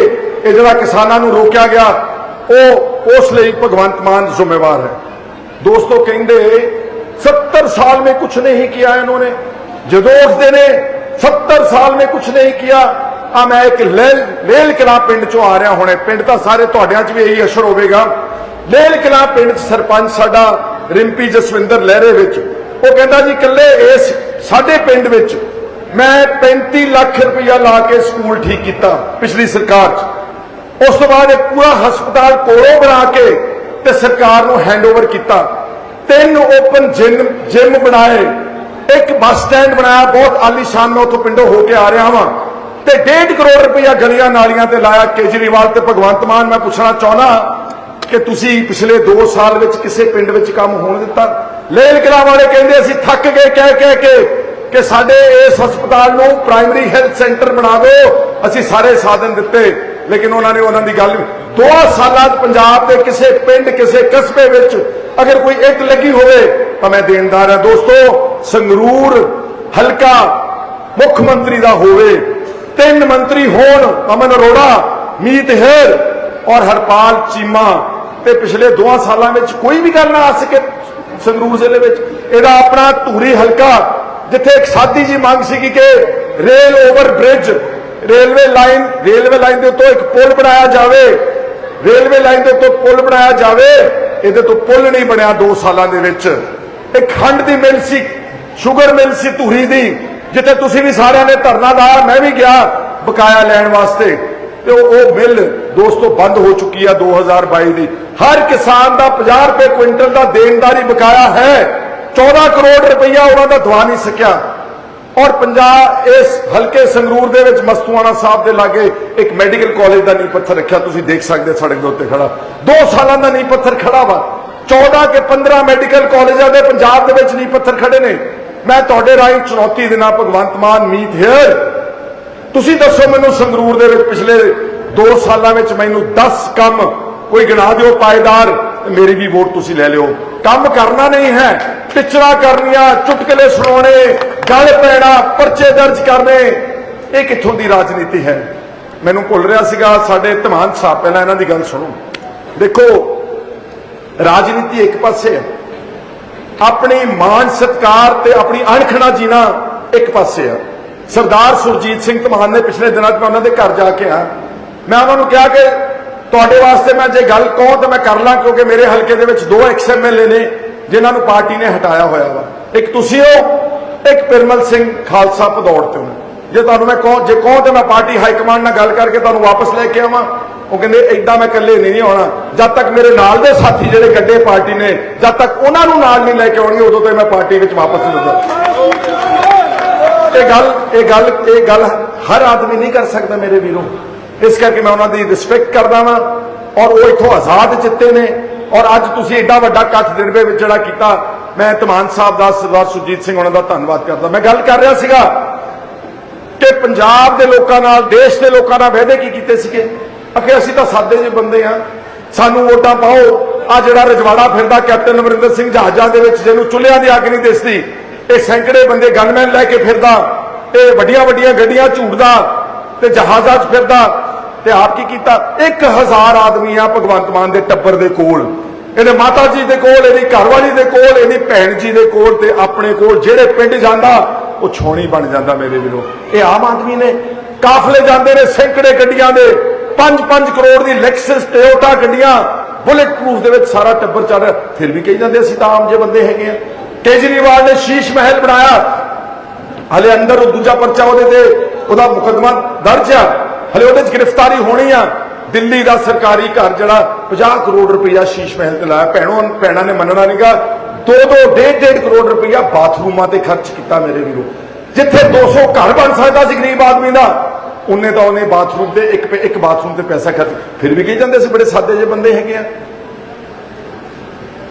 ਇਹ ਜਿਹੜਾ ਕਿਸਾਨਾਂ ਨੂੰ ਰੋਕਿਆ ਗਿਆ, ਉਹ ਉਸ ਲਈ ਭਗਵੰਤ ਮਾਨ ਜ਼ਿੰਮੇਵਾਰ ਹੈ। ਦੋਸਤੋ, ਕਹਿੰਦੇ 70 ਸਾਲ ਮੇਂ ਕੁਝ ਨਹੀਂ ਕੀਤਾ ਇਹਨਾਂ ਨੇ ਜਦੋਂ ਉਸਦੇ ਨੇ 70 ਸਾਲ ਮੇਂ ਕੁਝ ਨਹੀਂ ਕੀਤਾ ਆ ਮੈਂ ਇੱਕ ਲੇਲ ਲੇਲ ਕਿਲਾ ਪਿੰਡ ਚੋਂ ਆ ਰਿਹਾ ਹੁਣੇ। ਪਿੰਡ ਤਾਂ ਸਾਰੇ ਤੁਹਾਡਿਆਂ 'ਚ ਵੀ ਇਹੀ ਅਸ਼ਰ ਹੋਵੇਗਾ। ਲੇਲ ਕਿਲਾ ਪਿੰਡ ਸਰਪੰਚ ਸਾਡਾ ਰਿੰਪੀ ਜਸਵਿੰਦਰ ਲਹਿਰੇ ਵਿੱਚ। ਉਹ ਕਹਿੰਦਾ ਜੀ, ਇਕੱਲੇ ਇਸ ਸਾਡੇ ਪਿੰਡ ਵਿੱਚ ਮੈਂ 35 ਲੱਖ ਰੁਪਇਆ ਲਾ ਕੇ ਸਕੂਲ ਠੀਕ ਕੀਤਾ ਪਿਛਲੀ ਸਰਕਾਰ 'ਚ। ਉਸ ਤੋਂ ਬਾਅਦ ਇੱਕ ਪੂਰਾ ਹਸਪਤਾਲ ਕੋਲੋਂ ਬਣਾ ਕੇ ਤੇ ਸਰਕਾਰ ਨੂੰ ਹੈਂਡਓਵਰ ਕੀਤਾ। ਤਿੰਨ ਓਪਨ ਜਿਮ ਜਿਮ ਬਣਾਏ। ਇੱਕ ਬੱਸ ਸਟੈਂਡ ਬਣਾਇਆ, ਬਹੁਤ ਆਲੀਸ਼ਾਨ ਮੈਂ ਉੱਥੋਂ ਪਿੰਡੋਂ ਹੋ ਕੇ ਆ ਰਿਹਾ ਹਾਂ ਤੇ 1.5 ਕਰੋੜ ਰੁਪਇਆ ਗਲੀਆਂ ਨਾਲੀਆਂ ਤੇ ਲਾਇਆ, ਕੇਜਰੀਵਾਲ ਤੇ ਭਗਵੰਤ ਮਾਨ, ਮੈਂ ਪੁੱਛਣਾ ਚਾਹੁੰਦਾ ਕਿ ਤੁਸੀਂ ਪਿਛਲੇ 2 ਸਾਲ ਵਿੱਚ ਕਿਸੇ ਪਿੰਡ ਵਿੱਚ ਕੰਮ ਹੋਣ ਦਿੱਤਾ? ਲੇਲ ਕਿਲਾ ਵਾਲੇ ਕਹਿੰਦੇ ਅਸੀਂ ਥੱਕ ਗਏ ਕਹਿ ਕਹਿ ਕੇ ਕਿ ਸਾਡੇ ਇਸ ਹਸਪਤਾਲ ਨੂੰ ਪ੍ਰਾਇਮਰੀ ਹੈਲਥ ਸੈਂਟਰ ਬਣਾ ਦਿਓ ਅਸੀਂ ਸਾਰੇ ਸਾਧਨ ਦਿੱਤੇ, ਲੇਕਿਨ ਉਹਨਾਂ ਨੇ ਉਹਨਾਂ ਦੀ ਗੱਲ ਦੋ ਸਾਲਾਂ ਪੰਜਾਬ ਦੇ ਕਿਸੇ ਪਿੰਡ, ਕਿਸੇ ਕਸਬੇ ਵਿੱਚ ਅਗਰ ਕੋਈ ਇੱਟ ਲੱਗੀ ਹੋਵੇ, ਤਾਂ ਮੈਂ ਦੇਣਦਾਰ ਹਾਂ। ਦੋਸਤੋ, ਸੰਗਰੂਰ ਹਲਕਾ ਮੁੱਖ ਮੰਤਰੀ ਦਾ ਹੋਵੇ, ਤਿੰਨ ਮੰਤਰੀ ਹੋਣ ਅਮਨ ਅਰੋੜਾ, ਮੀਤ ਹੇਰ ਔਰ ਹਰਪਾਲ ਚੀਮਾ। ਤੇ ਪਿਛਲੇ 2 ਸਾਲਾਂ ਵਿੱਚ ਕੋਈ ਵੀ ਗੱਲ ਨਾ ਆ ਸਕੇ ਸੰਗਰੂਰ ਜ਼ਿਲ੍ਹੇ ਵਿੱਚ। ਇਹਦਾ ਆਪਣਾ ਧੂਰੀ ਹਲਕਾ ਜਿੱਥੇ ਇੱਕ ਸਾਦੀ ਜੀ ਮੰਗ ਸੀਗੀ ਕਿ rail over bridge, railway line railway line ਦੇ ਉੱਤੋਂ ਇੱਕ ਪੁਲ ਬਣਾਇਆ ਜਾਵੇ, ਰੇਲਵੇ ਲਾਈਨ ਦੇ ਉੱਤੋਂ ਪੁਲ ਬਣਾਇਆ ਜਾਵੇ, ਇਹਦੇ ਤੋਂ ਪੁਲ ਨਹੀਂ ਬਣਿਆ 2 ਸਾਲਾਂ ਦੇ ਵਿੱਚ। ਇੱਕ ਖੰਡ ਦੀ ਮਿਲ ਸੀ, ਸ਼ੂਗਰ ਮਿਲ ਸੀ ਧੂਰੀ ਦੀ, ਜਿੱਥੇ ਤੁਸੀਂ ਵੀ ਸਾਰਿਆਂ ਨੇ ਧਰਨਾ ਲਾਇਆ ਮੈਂ ਵੀ ਗਿਆ ਬਕਾਇਆ ਲੈਣ ਵਾਸਤੇ। ਤੇ ਉਹ ਉਹ ਮਿਲ ਦੋਸਤੋ ਬੰਦ ਹੋ ਚੁੱਕੀ ਆ 2022 ਦੀ। ਹਰ ਕਿਸਾਨ ਦਾ 50 ਰੁਪਏ ਕੁਇੰਟਲ ਦਾ ਦੇਣਦਾਰੀ ਬਕਾਇਆ ਹੈ। 14 ਕਰੋੜ ਰੁਪਈਆ ਉਹਨਾਂ ਦਾ ਦਵਾ ਨਹੀਂ ਸਕਿਆ ਔਰ ਪੰਜਾਬ ਇਸ ਹਲਕੇ ਸੰਗਰੂਰ ਦੇ ਵਿੱਚ ਮਸਤੂਆਣਾ ਸਾਹਿਬ ਦੇ ਲਾਗੇ ਇੱਕ ਮੈਡੀਕਲ ਕਾਲਜ ਦਾ ਨੀਂਹ ਪੱਥਰ ਰੱਖਿਆ। ਤੁਸੀਂ ਦੇਖ ਸਕਦੇ ਸੜਕ ਦੇ ਉੱਤੇ ਖੜਾ। 2 ਸਾਲਾਂ ਦਾ ਨੀਂਹ ਪੱਥਰ ਖੜਾ ਵਾ। 14 ਕੇ 15 ਮੈਡੀਕਲ ਕਾਲਜਾਂ ਦੇ ਪੰਜਾਬ ਦੇ ਵਿੱਚ ਨੀਂਹ ਪੱਥਰ ਖੜੇ ਨੇ। ਮੈਂ ਤੁਹਾਡੇ ਰਾਹੀਂ ਚੁਣੌਤੀ ਦੇਣਾ ਭਗਵੰਤ ਮਾਨ, ਮੀਤ ਹੇਅਰ। ਤੁਸੀਂ ਦੱਸੋ ਮੈਨੂੰ ਸੰਗਰੂਰ ਦੇ ਵਿੱਚ ਪਿਛਲੇ 2 ਸਾਲਾਂ ਵਿੱਚ ਮੈਨੂੰ 10 ਕੰਮ ਕੋਈ ਗਿਣਾ ਦਿਓ ਪਾਇਦਾਰ ਮੇਰੀ ਵੀ ਵੋਟ ਤੁਸੀਂ ਲੈ ਲਿਓ। ਕੰਮ ਕਰਨਾ ਨਹੀਂ ਹੈ ਪਿਚਰਾ ਕਰਨੀਆਂ, ਚੁਟਕਲੇ ਸੁਣਾਉਣੇ, ਗੱਲ ਪੈਣਾ, ਪਰਚੇ ਦਰਜ ਕਰਨੇ, ਇਹ ਕਿੱਥੋਂ ਦੀ ਰਾਜਨੀਤੀ ਹੈ? ਮੈਨੂੰ ਭੁੱਲ ਰਿਹਾ ਸੀਗਾ, ਸਾਡੇ ਧਮਾਨ ਸਾਹਿਬ, ਪਹਿਲਾਂ ਇਹਨਾਂ ਦੀ ਗੱਲ ਸੁਣੋ। ਦੇਖੋ, ਰਾਜਨੀਤੀ ਇੱਕ ਪਾਸੇ ਹੈ। ਆਪਣੀ ਮਾਨ ਸਤਕਾਰ ਤੇ ਆਪਣੀ ਅਣਖਣਾ ਜੀਣਾ ਇੱਕ ਪਾਸੇ ਆ ਸਰਦਾਰ ਸੁਰਜੀਤ ਸਿੰਘ ਧਮਾਨ ਨੇ ਪਿਛਲੇ ਦਿਨਾਂ 'ਚ ਮੈਂ ਉਹਨਾਂ ਦੇ ਘਰ ਜਾ ਕੇ ਆ ਮੈਂ ਉਹਨਾਂ ਨੂੰ ਕਿਹਾ ਕਿ ਤੁਹਾਡੇ ਵਾਸਤੇ ਮੈਂ ਜੇ ਗੱਲ ਕਹਾਂ ਤਾਂ ਮੈਂ ਕਰ ਲਾਂ, ਕਿਉਂਕਿ ਮੇਰੇ ਹਲਕੇ ਦੇ ਵਿੱਚ ਦੋ ਐਕਸਐਮਐਲਏ ਨੇ, ਜਿਨ੍ਹਾਂ ਨੂੰ ਪਾਰਟੀ ਨੇ ਹਟਾਇਆ ਹੋਇਆ ਵਾ। ਇੱਕ ਤੁਸੀਂ ਹੋ, ਇੱਕ ਪਿਰਮਲ ਸਿੰਘ ਖਾਲਸਾ ਭਦੌੜ ਤੋਂ ਜੇ ਤੁਹਾਨੂੰ ਮੈਂ ਕਹਾਂ, ਜੇ ਕਹਾਂ ਤੇ ਮੈਂ ਪਾਰਟੀ ਹਾਈ ਕਮਾਂਡ ਨਾਲ ਗੱਲ ਕਰਕੇ ਤੁਹਾਨੂੰ ਵਾਪਸ ਲੈ ਕੇ ਆਵਾਂ। ਉਹ ਕਹਿੰਦੇ ਐਦਾਂ ਮੈਂ ਇਕੱਲੇ ਨਹੀਂ ਆਉਣਾ। ਜਦ ਤੱਕ ਮੇਰੇ ਨਾਲ ਦੇ ਸਾਥੀ ਜਿਹੜੇ ਗੱਡੇ ਪਾਰਟੀ ਨੇ, ਜਦ ਤੱਕ ਉਹਨਾਂ ਨੂੰ ਨਾਲ ਨਹੀਂ ਲੈ ਕੇ ਆਉਣਗੇ ਉਦੋਂ ਤੱਕ ਮੈਂ ਪਾਰਟੀ ਵਿੱਚ ਵਾਪਸ ਨਹੀਂ ਆਉਂਦਾ ਇਹ ਗੱਲ ਇਹ ਗੱਲ ਇਹ ਗੱਲ ਹਰ ਆਦਮੀ ਨਹੀਂ ਕਰ ਸਕਦਾ ਮੇਰੇ ਵੀਰੋ। ਇਸ ਕਰਕੇ ਮੈਂ ਉਹਨਾਂ ਦੀ ਰਿਸਪੈਕਟ ਕਰਦਾ ਵਾਂ ਔਰ ਉਹ ਇਥੋਂ ਆਜ਼ਾਦ ਜਿੱਤੇ ਨੇ ਔਰ ਅੱਜ ਤੁਸੀਂ ਏਡਾ ਵੱਡਾ ਇਕੱਠ ਦਿਨਵੇ ਵਿੱਚ ਜਿਹੜਾ ਕੀਤਾ, ਮੈਂ ਤਮਾਨ ਸਾਹਿਬ ਦਾ ਸਰਦਾਰ ਸੁਰਜੀਤ ਸਿੰਘ ਉਹਨਾਂ ਦਾ ਧੰਨਵਾਦ ਕਰਦਾ। ਮੈਂ ਗੱਲ ਕਰ ਰਿਹਾ ਸੀਗਾ ਕਿ ਪੰਜਾਬ ਦੇ ਲੋਕਾਂ ਨਾਲ, ਦੇਸ਼ ਦੇ ਲੋਕਾਂ ਨਾਲ ਵਾਅਦੇ ਕੀ ਕੀਤੇ ਸੀਗੇ? ਅਖੇ ਅਸੀਂ ਤਾਂ ਸਾਦੇ ਜਿਹੇ ਬੰਦੇ ਆ। ਸਾਨੂੰ ਵੋਟਾਂ ਪਾਓ। ਆ ਜਿਹੜਾ ਰਜਵਾੜਾ ਫਿਰਦਾ ਕੈਪਟਨ ਅਮਰਿੰਦਰ ਸਿੰਘ ਜਹਾਜ਼ਾਂ ਦੇ ਵਿੱਚ, ਜਿਹਨੂੰ ਚੁੱਲ੍ਹਿਆਂ ਦੀ ਅੱਗ ਨਹੀਂ ਦਿਸਦੀ, ਇਹ ਸੈਂਕੜੇ ਬੰਦੇ ਗਨਮੈਨ ਲੈ ਕੇ ਫਿਰਦਾ, ਇਹ ਵੱਡੀਆਂ ਵੱਡੀਆਂ ਗੱਡੀਆਂ ਝੂਟਦਾ ਤੇ ਜਹਾਜ਼ਾਂ 'ਚ ਫਿਰਦਾ ਤੇ ਆਪ ਕੀ ਕੀਤਾ? 1000 ਆਦਮੀ ਆ ਭਗਵੰਤ ਮਾਨ ਦੇ ਟੱਬਰ ਦੇ ਕੋਲ। ਇਹਦੇ ਮਾਤਾ ਜੀ ਦੇ ਕੋਲ, ਇਹਦੀ ਘਰਵਾਲੀ ਦੇ ਕੋਲ, ਇਹਦੀ ਭੈਣ ਜੀ ਦੇ ਕੋਲ ਤੇ ਆਪਣੇ ਕੋਲ ਜਿਹੜੇ ਪਿੰਡ ਜਾਂਦਾ, ਉਹ ਛੋਣੀ ਬਣ ਜਾਂਦਾ ਮੇਰੇ ਵੀਰੋ। ਇਹ ਆਮ ਆਦਮੀ ਨੇ। ਕਾਫਲੇ ਜਾਂਦੇ ਨੇ ਸੈਂਕੜੇ ਗੱਡੀਆਂ ਦੇ। 5-5 ਕਰੋੜ ਦੀ ਲੈਕਸਸ ਟੋਯੋਟਾ ਗੱਡੀਆਂ। ਬੁਲੇਟ ਪ੍ਰੂਫ ਦੇ ਵਿੱਚ ਸਾਰਾ ਟੱਬਰ ਚੱਲ ਰਿਹਾ। ਫਿਰ ਵੀ ਕਹੀ ਜਾਂਦੇ ਅਸੀਂ ਤਾਂ ਆਮ ਜੇ ਬੰਦੇ ਹੈਗੇ ਆ। ਕੇਜਰੀਵਾਲ ਨੇ ਸ਼ੀਸ਼ ਮਹਿਲ ਬਣਾਇਆ। ਹਲੇ ਅੰਦਰ ਉਹ ਦੂਜਾ ਪਰਚਾ ਉਹਦੇ ਤੇ ਉਹਦਾ ਮੁਕੱਦਮਾ ਦਰਜ ਆ। ਹਲੇ ਉਹਦੇ 'ਚ ਗ੍ਰਿਫਤਾਰੀ ਹੋਣੀ ਆ। ਦਿੱਲੀ ਦਾ ਸਰਕਾਰੀ ਘਰ ਜਿਹੜਾ 50 ਕਰੋੜ ਰੁਪਈਆ ਸ਼ੀਸ਼ ਮਹਿਲ ਤੇ ਲਾਇਆ। ਭੈਣੋਂ, ਭੈਣਾਂ ਨੇ ਮੰਨਣਾ ਨਹੀਂਗਾ ਦੋ ਦੋ, ਡੇਢ ਡੇਢ ਕਰੋੜ ਰੁਪਈਆ ਬਾਥਰੂਮਾਂ ਤੇ ਖਰਚ ਕੀਤਾ ਮੇਰੇ ਵੀਰੋ। ਜਿੱਥੇ 200 ਘਰ ਬਣ ਸਕਦਾ ਸੀ ਗਰੀਬ ਆਦਮੀ ਦਾ, ਉਹਨੇ ਤਾਂ ਉਹਨੇ ਬਾਥਰੂਮ ਤੇ ਇੱਕ ਇੱਕ ਬਾਥਰੂਮ ਤੇ ਪੈਸਾ ਖਰਚ ਫਿਰ ਵੀ ਕਹੀ ਜਾਂਦੇ ਸੀ, ਬੜੇ ਸਾਦੇ ਜਿਹੇ ਬੰਦੇ ਹੈਗੇ ਆ।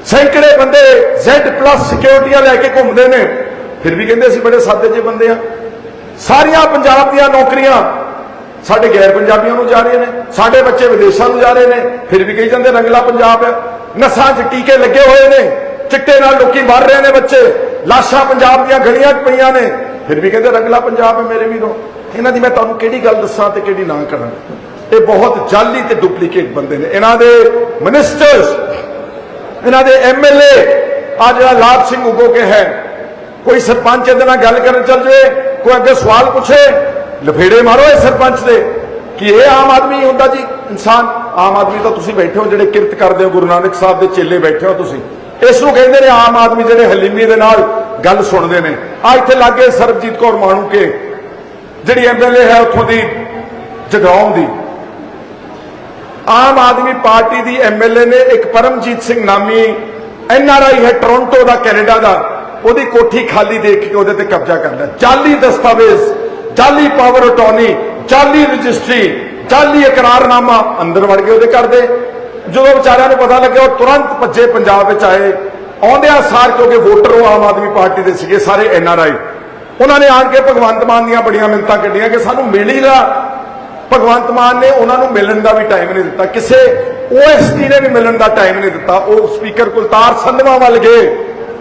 ਸੈਂਕੜੇ ਬੰਦੇ Z+ ਸਿਕਿਉਰਿਟੀਆਂ ਲੈ ਕੇ ਘੁੰਮਦੇ ਨੇ। ਫਿਰ ਵੀ ਕਹਿੰਦੇ ਅਸੀਂ ਬੜੇ ਸਾਦੇ ਜਿਹੇ ਬੰਦੇ ਆ। ਸਾਰੀਆਂ ਪੰਜਾਬ ਦੀਆਂ ਨੌਕਰੀਆਂ ਸਾਡੇ ਗੈਰ ਪੰਜਾਬੀਆਂ ਨੂੰ ਜਾ ਰਹੀਆਂ ਨੇ, ਸਾਡੇ ਬੱਚੇ ਵਿਦੇਸ਼ਾਂ ਨੂੰ ਜਾ ਰਹੇ ਨੇ, ਫਿਰ ਵੀ ਕਹੀ ਜਾਂਦੇ ਰੰਗਲਾ ਪੰਜਾਬ ਹੈ। ਨਸਾਂ 'ਚ ਟੀਕੇ ਲੱਗੇ ਹੋਏ ਨੇ, ਚਿੱਟੇ ਨਾਲ ਲੋਕੀ ਮਰ ਰਹੇ ਨੇ ਬੱਚੇ, ਲਾਸ਼ਾਂ ਪੰਜਾਬ ਦੀਆਂ ਗਲੀਆਂ 'ਚ ਪਈਆਂ ਨੇ, ਫਿਰ ਵੀ ਕਹਿੰਦੇ ਰੰਗਲਾ ਪੰਜਾਬ ਹੈ ਮੇਰੇ ਵੀਰੋ। ਇਹਨਾਂ ਦੀ ਮੈਂ ਤੁਹਾਨੂੰ ਕਿਹੜੀ ਗੱਲ ਦੱਸਾਂ ਤੇ ਕਿਹੜੀ ਨਾ ਕਰਾਂ। ਇਹ ਬਹੁਤ ਜਾਲੀ ਤੇ ਡੁਪਲੀਕੇਟ ਬੰਦੇ ਨੇ। ਇਹਨਾਂ ਦੇ ਮਿਨਿਸਟਰਸ ਇਹਨਾਂ ਦੇ ਐਮਐਲਏ ਆ ਜਿਹੜਾ ਲਾਭ ਸਿੰਘ ਉਗੋ ਕੇ ਹੈ, ਕੋਈ ਸਰਪੰਚ ਇਹਦੇ ਨਾਲ ਗੱਲ ਕਰਨ ਚੱਲ ਜੇ ਕੋਈ ਅੱਗੇ ਸਵਾਲ ਪੁੱਛੇ, ਲਫੇੜੇ ਮਾਰੋ ਇਹ ਸਰਪੰਚ ਦੇ, ਕਿ ਇਹ ਆਮ ਆਦਮੀ ਹੁੰਦਾ ਜੀ, ਇਨਸਾਨ, ਆਮ ਆਦਮੀ ਤਾਂ ਤੁਸੀਂ ਬੈਠੇ ਹੋ, ਜਿਹੜੇ ਕਿਰਤ ਕਰਦੇ ਹੋ, ਗੁਰੂ ਨਾਨਕ ਸਾਹਿਬ ਦੇ ਚੇਲੇ ਬੈਠੇ ਹੋ ਤੁਸੀਂ। ਇਸ ਨੂੰ ਕਹਿੰਦੇ ਨੇ ਆਮ ਆਦਮੀ ਜਿਹੜੇ ਹਲੀਮੀ ਦੇ ਨਾਲ ਗੱਲ ਸੁਣਦੇ ਨੇ। ਆ ਇੱਥੇ ਲੱਗੇ ਸਰਬਜੀਤ ਕੌਰ ਮਾਣੂ ਕੇ ਜਿਹੜੀ ਐਮਐਲਏ ਹੈ ਉੱਥੋਂ ਦੀ, ਜਗਰਾਉਂ ਦੀ। ਆਮ ਆਦਮੀ ਪਾਰਟੀ ਦੀ ਐਮਐਲਏ ਨੇ ਇੱਕ ਪਰਮਜੀਤ ਸਿੰਘ ਨਾਮੀ ਐਨਆਰਆਈ ਹੈ ਟੋਰਾਂਟੋ ਦਾ, ਕੈਨੇਡਾ ਦਾ। ਉਹਦੀ ਕੋਠੀ ਖਾਲੀ ਦੇਖ ਕੇ ਉਹਦੇ ਤੇ ਕਬਜ਼ਾ ਕਰ ਲਿਆ ਜਾਲੀ ਦਸਤਾਵੇਜ਼, ਜਾਲੀ ਪਾਵਰ ਅਟਾਰਨੀ ਜਾਲੀ ਰਜਿਸਟਰੀ ਜਾਲੀ ਇਕਰਾਰਨਾਮਾ ਅੰਦਰ ਵੜ ਗਏ ਉਹਦੇ ਘਰ ਜਦੋਂ ਵਿਚਾਰਿਆਂ ਨੂੰ ਪਤਾ ਲੱਗਿਆ, ਉਹ ਤੁਰੰਤ ਭੱਜੇ ਪੰਜਾਬ ਵਿੱਚ ਆਏ। ਆਉਂਦਿਆਂ ਸਾਰ ਕਿਉਂਕਿ ਵੋਟਰ ਉਹ ਆਮ ਆਦਮੀ ਪਾਰਟੀ ਦੇ ਸੀਗੇ, ਸਾਰੇ ਐਨ ਆਰ ਆਈ ਉਹਨਾਂ ਨੇ ਆਣ ਕੇ ਭਗਵੰਤ ਮਾਨ ਦੀਆਂ ਬੜੀਆਂ ਮਿੰਤਾਂ ਕੱਢੀਆਂ ਕਿ ਸਾਨੂੰ ਮਿਲ ਹੀ ਲਾ ਭਗਵੰਤ ਮਾਨ ਨੇ ਉਹਨਾਂ ਨੂੰ ਮਿਲਣ ਦਾ ਵੀ ਟਾਈਮ ਨਹੀਂ ਦਿੱਤਾ। ਕਿਸੇ ਓਐਸਟੀ ਨੇ ਵੀ ਮਿਲਣ ਦਾ ਟਾਈਮ ਨਹੀਂ ਦਿੱਤਾ। ਉਹ ਸਪੀਕਰ ਕੁਲਤਾਰ ਸੰਧਵਾ ਵੱਲ ਗਏ।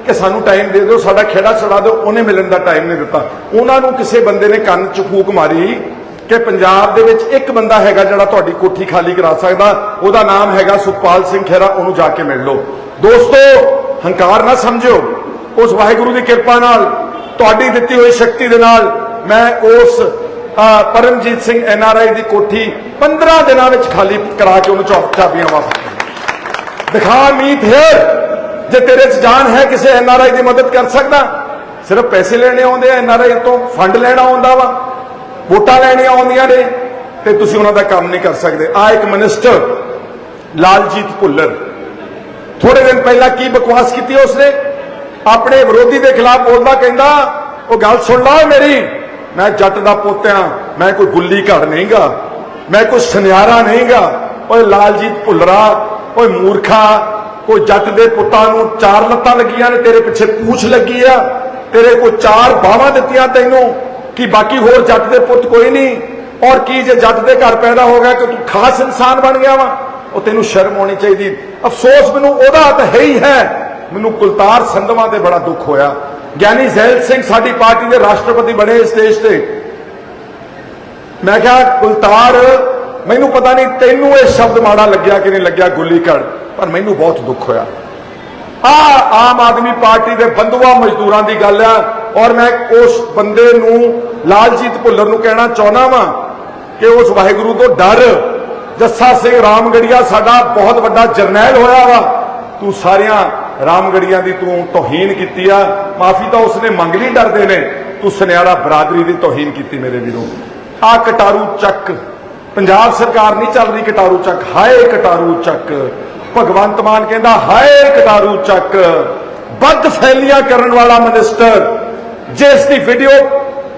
ਕਿ ਸਾਨੂੰ ਟਾਈਮ ਦੇ ਦਿਓ, ਸਾਡਾ ਖੇੜਾ ਛੜਾ ਦਿਓ, ਉਹਨੇ ਮਿਲਣ ਦਾ ਟਾਈਮ ਨਹੀਂ ਦਿੱਤਾ। ਉਹਨਾਂ ਨੂੰ ਕਿਸੇ ਬੰਦੇ ਨੇ ਕੰਨ 'ਚ ਫੂਕ ਮਾਰੀ ਕਿ ਪੰਜਾਬ ਦੇ ਵਿੱਚ ਇੱਕ ਬੰਦਾ ਹੈਗਾ ਜਿਹੜਾ ਤੁਹਾਡੀ ਕੋਠੀ ਖਾਲੀ ਕਰਾ ਸਕਦਾ। ਉਹਦਾ ਨਾਮ ਹੈਗਾ ਸੁਖਪਾਲ ਸਿੰਘ ਖਹਿਰਾ ਉਹਨੂੰ ਜਾ ਕੇ ਮਿਲ ਲਓ। ਦੋਸਤੋ, ਹੰਕਾਰ ਨਾ ਸਮਝਿਓ। ਉਸ ਵਾਹਿਗੁਰੂ ਦੀ ਕਿਰਪਾ ਨਾਲ, ਤੁਹਾਡੀ ਦਿੱਤੀ ਹੋਈ ਸ਼ਕਤੀ ਦੇ ਨਾਲ ਮੈਂ ਉਸ ਪਰਮਜੀਤ ਸਿੰਘ ਐਨਆਰਆਈ ਦੀ ਕੋਠੀ 15 ਦਿਨਾਂ ਵਿੱਚ ਖਾਲੀ ਕਰਾ ਕੇ ਉਹਨੂੰ ਚੌਕ ਚਾਬੀਆਂ ਵਾਪਸ ਦਿਖਾ ਮੀਤ ਹੈ ਜੇ ਤੇਰੇ ਚ ਜਾਨ ਹੈ ਕਿਸੇ ਐਨਆਰਆਈ ਦੀ ਮਦਦ ਕਰ ਸਕਦਾ, ਸਿਰਫ ਪੈਸੇ ਲੈਣੇ ਆਉਂਦੇ ਆ ਐਨਆਰਆਈ ਤੋਂ, ਫੰਡ ਲੈਣਾ ਆਉਂਦਾ ਵਾ, ਵੋਟਾਂ ਲੈਣੀਆਂ ਆਉਂਦੀਆਂ ਨੇ, ਤੇ ਤੁਸੀਂ ਉਹਨਾਂ ਦਾ ਕੰਮ ਨਹੀਂ ਕਰ ਸਕਦੇ। ਆ ਇੱਕ ਮਿਨਿਸਟਰ ਲਾਲਜੀਤ ਭੁੱਲਰ। ਥੋੜੇ ਦਿਨ ਪਹਿਲਾਂ ਕੀ ਬਕਵਾਸ ਕੀਤੀ ਉਸਨੇ? ਆਪਣੇ ਵਿਰੋਧੀ ਦੇ ਖਿਲਾਫ ਬੋਲਦਾ ਕਹਿੰਦਾ, ਉਹ ਗੱਲ ਸੁਣ ਲਾ ਮੇਰੀ, ਮੈਂ ਜੱਟ ਦਾ ਪੋਤਿਆਂ ਮੈਂ ਕੋਈ ਗੁੱਲੀ ਘੜ ਨਹੀਂਗਾ, ਮੈਂ ਕੋਈ ਸੁਨਿਆਰਾ ਨਹੀਂਗਾ। ਓਏ ਲਾਲਜੀਤ ਭੁੱਲਰਾ, ਓਏ ਮੂਰਖਾ ਕੋਈ ਜੱਟ ਦੇ ਪੁੱਤਾਂ ਨੂੰ ਚਾਰ ਲੱਤਾਂ ਲੱਗੀਆਂ ਨੇ, ਤੇਰੇ ਪਿੱਛੇ ਪੂਛ ਲੱਗੀ ਆ, ਤੇਰੇ ਕੋਲ ਚਾਰ ਬਾਹਾਂ ਦਿੱਤੀਆਂ ਤੈਨੂੰ, ਕਿ ਬਾਕੀ ਹੋਰ ਜੱਟ ਦੇ ਪੁੱਤ ਕੋਈ ਨਹੀਂ? ਔਰ ਕੀ ਜੇ ਜੱਟ ਦੇ ਘਰ ਪੈਦਾ ਹੋ ਗਿਆ ਕਿ ਤੂੰ ਖਾਸ ਇਨਸਾਨ ਬਣ ਗਿਆ ਵਾ? ਉਹ ਤੈਨੂੰ ਸ਼ਰਮ ਆਉਣੀ ਚਾਹੀਦੀ। ਅਫਸੋਸ, ਮੈਨੂੰ ਉਹਦਾ ਤਾਂ ਹੈ ਹੀ ਹੈ। ਮੈਨੂੰ ਕੁਲਤਾਰ ਸੰਧਵਾ ਤੇ ਬੜਾ ਦੁੱਖ ਹੋਇਆ। ਗਿਆਨੀ ਜ਼ੈਲ ਸਿੰਘ ਸਾਡੀ ਪਾਰਟੀ ਦੇ ਰਾਸ਼ਟਰਪਤੀ ਬਣੇ ਇਸ ਦੇਸ਼ ਤੇ। ਮੈਂ ਕਿਹਾ, ਕੁਲਤਾਰ, ਮੈਨੂੰ ਪਤਾ ਨਹੀਂ ਤੈਨੂੰ ਇਹ ਸ਼ਬਦ ਮਾੜਾ ਲੱਗਿਆ ਕਿ ਨਹੀਂ ਲੱਗਿਆ ਗੁੱਲੀ ਘੜ ਪਰ ਮੈਨੂੰ ਬਹੁਤ ਦੁੱਖ ਹੋਇਆ। ਆ ਆਮ ਆਦਮੀ ਪਾਰਟੀ ਦੇ ਬੰਧੂਆ ਮਜ਼ਦੂਰਾਂ ਦੀ ਗੱਲ ਆ ਔਰ ਮੈਂ ਉਸ ਬੰਦੇ ਨੂੰ ਲਾਲਜੀਤ ਭੁੱਲਰ ਨੂੰ ਕਹਿਣਾ ਚਾਹੁੰਦਾ ਵਾਂ ਕਿ ਉਸ ਵਾਹਿਗੁਰੂ ਤੋਂ ਡਰ, ਜੱਸਾ ਸਿੰਘ ਰਾਮਗੜੀਆ ਸਾਡਾ ਬਹੁਤ ਵੱਡਾ ਜਰਨੈਲ ਹੋਇਆ ਵਾ। ਤੂੰ ਸਾਰਿਆਂ ਰਾਮਗੜੀਆਂ ਦੀ ਤੂੰ ਤੋਹੀਨ ਕੀਤੀ ਆ, ਮਾਫੀ ਤਾਂ ਉਸਨੇ ਮੰਗ ਲਈ ਡਰਦੇ ਨੇ। ਤੂੰ ਸੁਨਿਆਰਾ ਬਰਾਦਰੀ ਦੀ ਤੋਹੀਨ ਕੀਤੀ ਮੇਰੇ ਵੀਰੋ। ਆ ਕਟਾਰੂ ਚੱਕ, ਪੰਜਾਬ ਸਰਕਾਰ ਨਹੀਂ ਚੱਲ ਰਹੀ ਕਟਾਰੂ ਚੱਕ, ਹਾਏ ਕਟਾਰੂ ਚੱਕ। ਭਗਵੰਤ ਮਾਨ ਕਹਿੰਦਾ, ਹਾਏ ਕਟਾਰੂ ਚੱਕ। ਵੱਧ ਫੈਲੀਆਂ ਕਰਨ ਵਾਲਾ ਮਿਨਿਸਟਰ, ਜਿਸ ਦੀ ਵੀਡੀਓ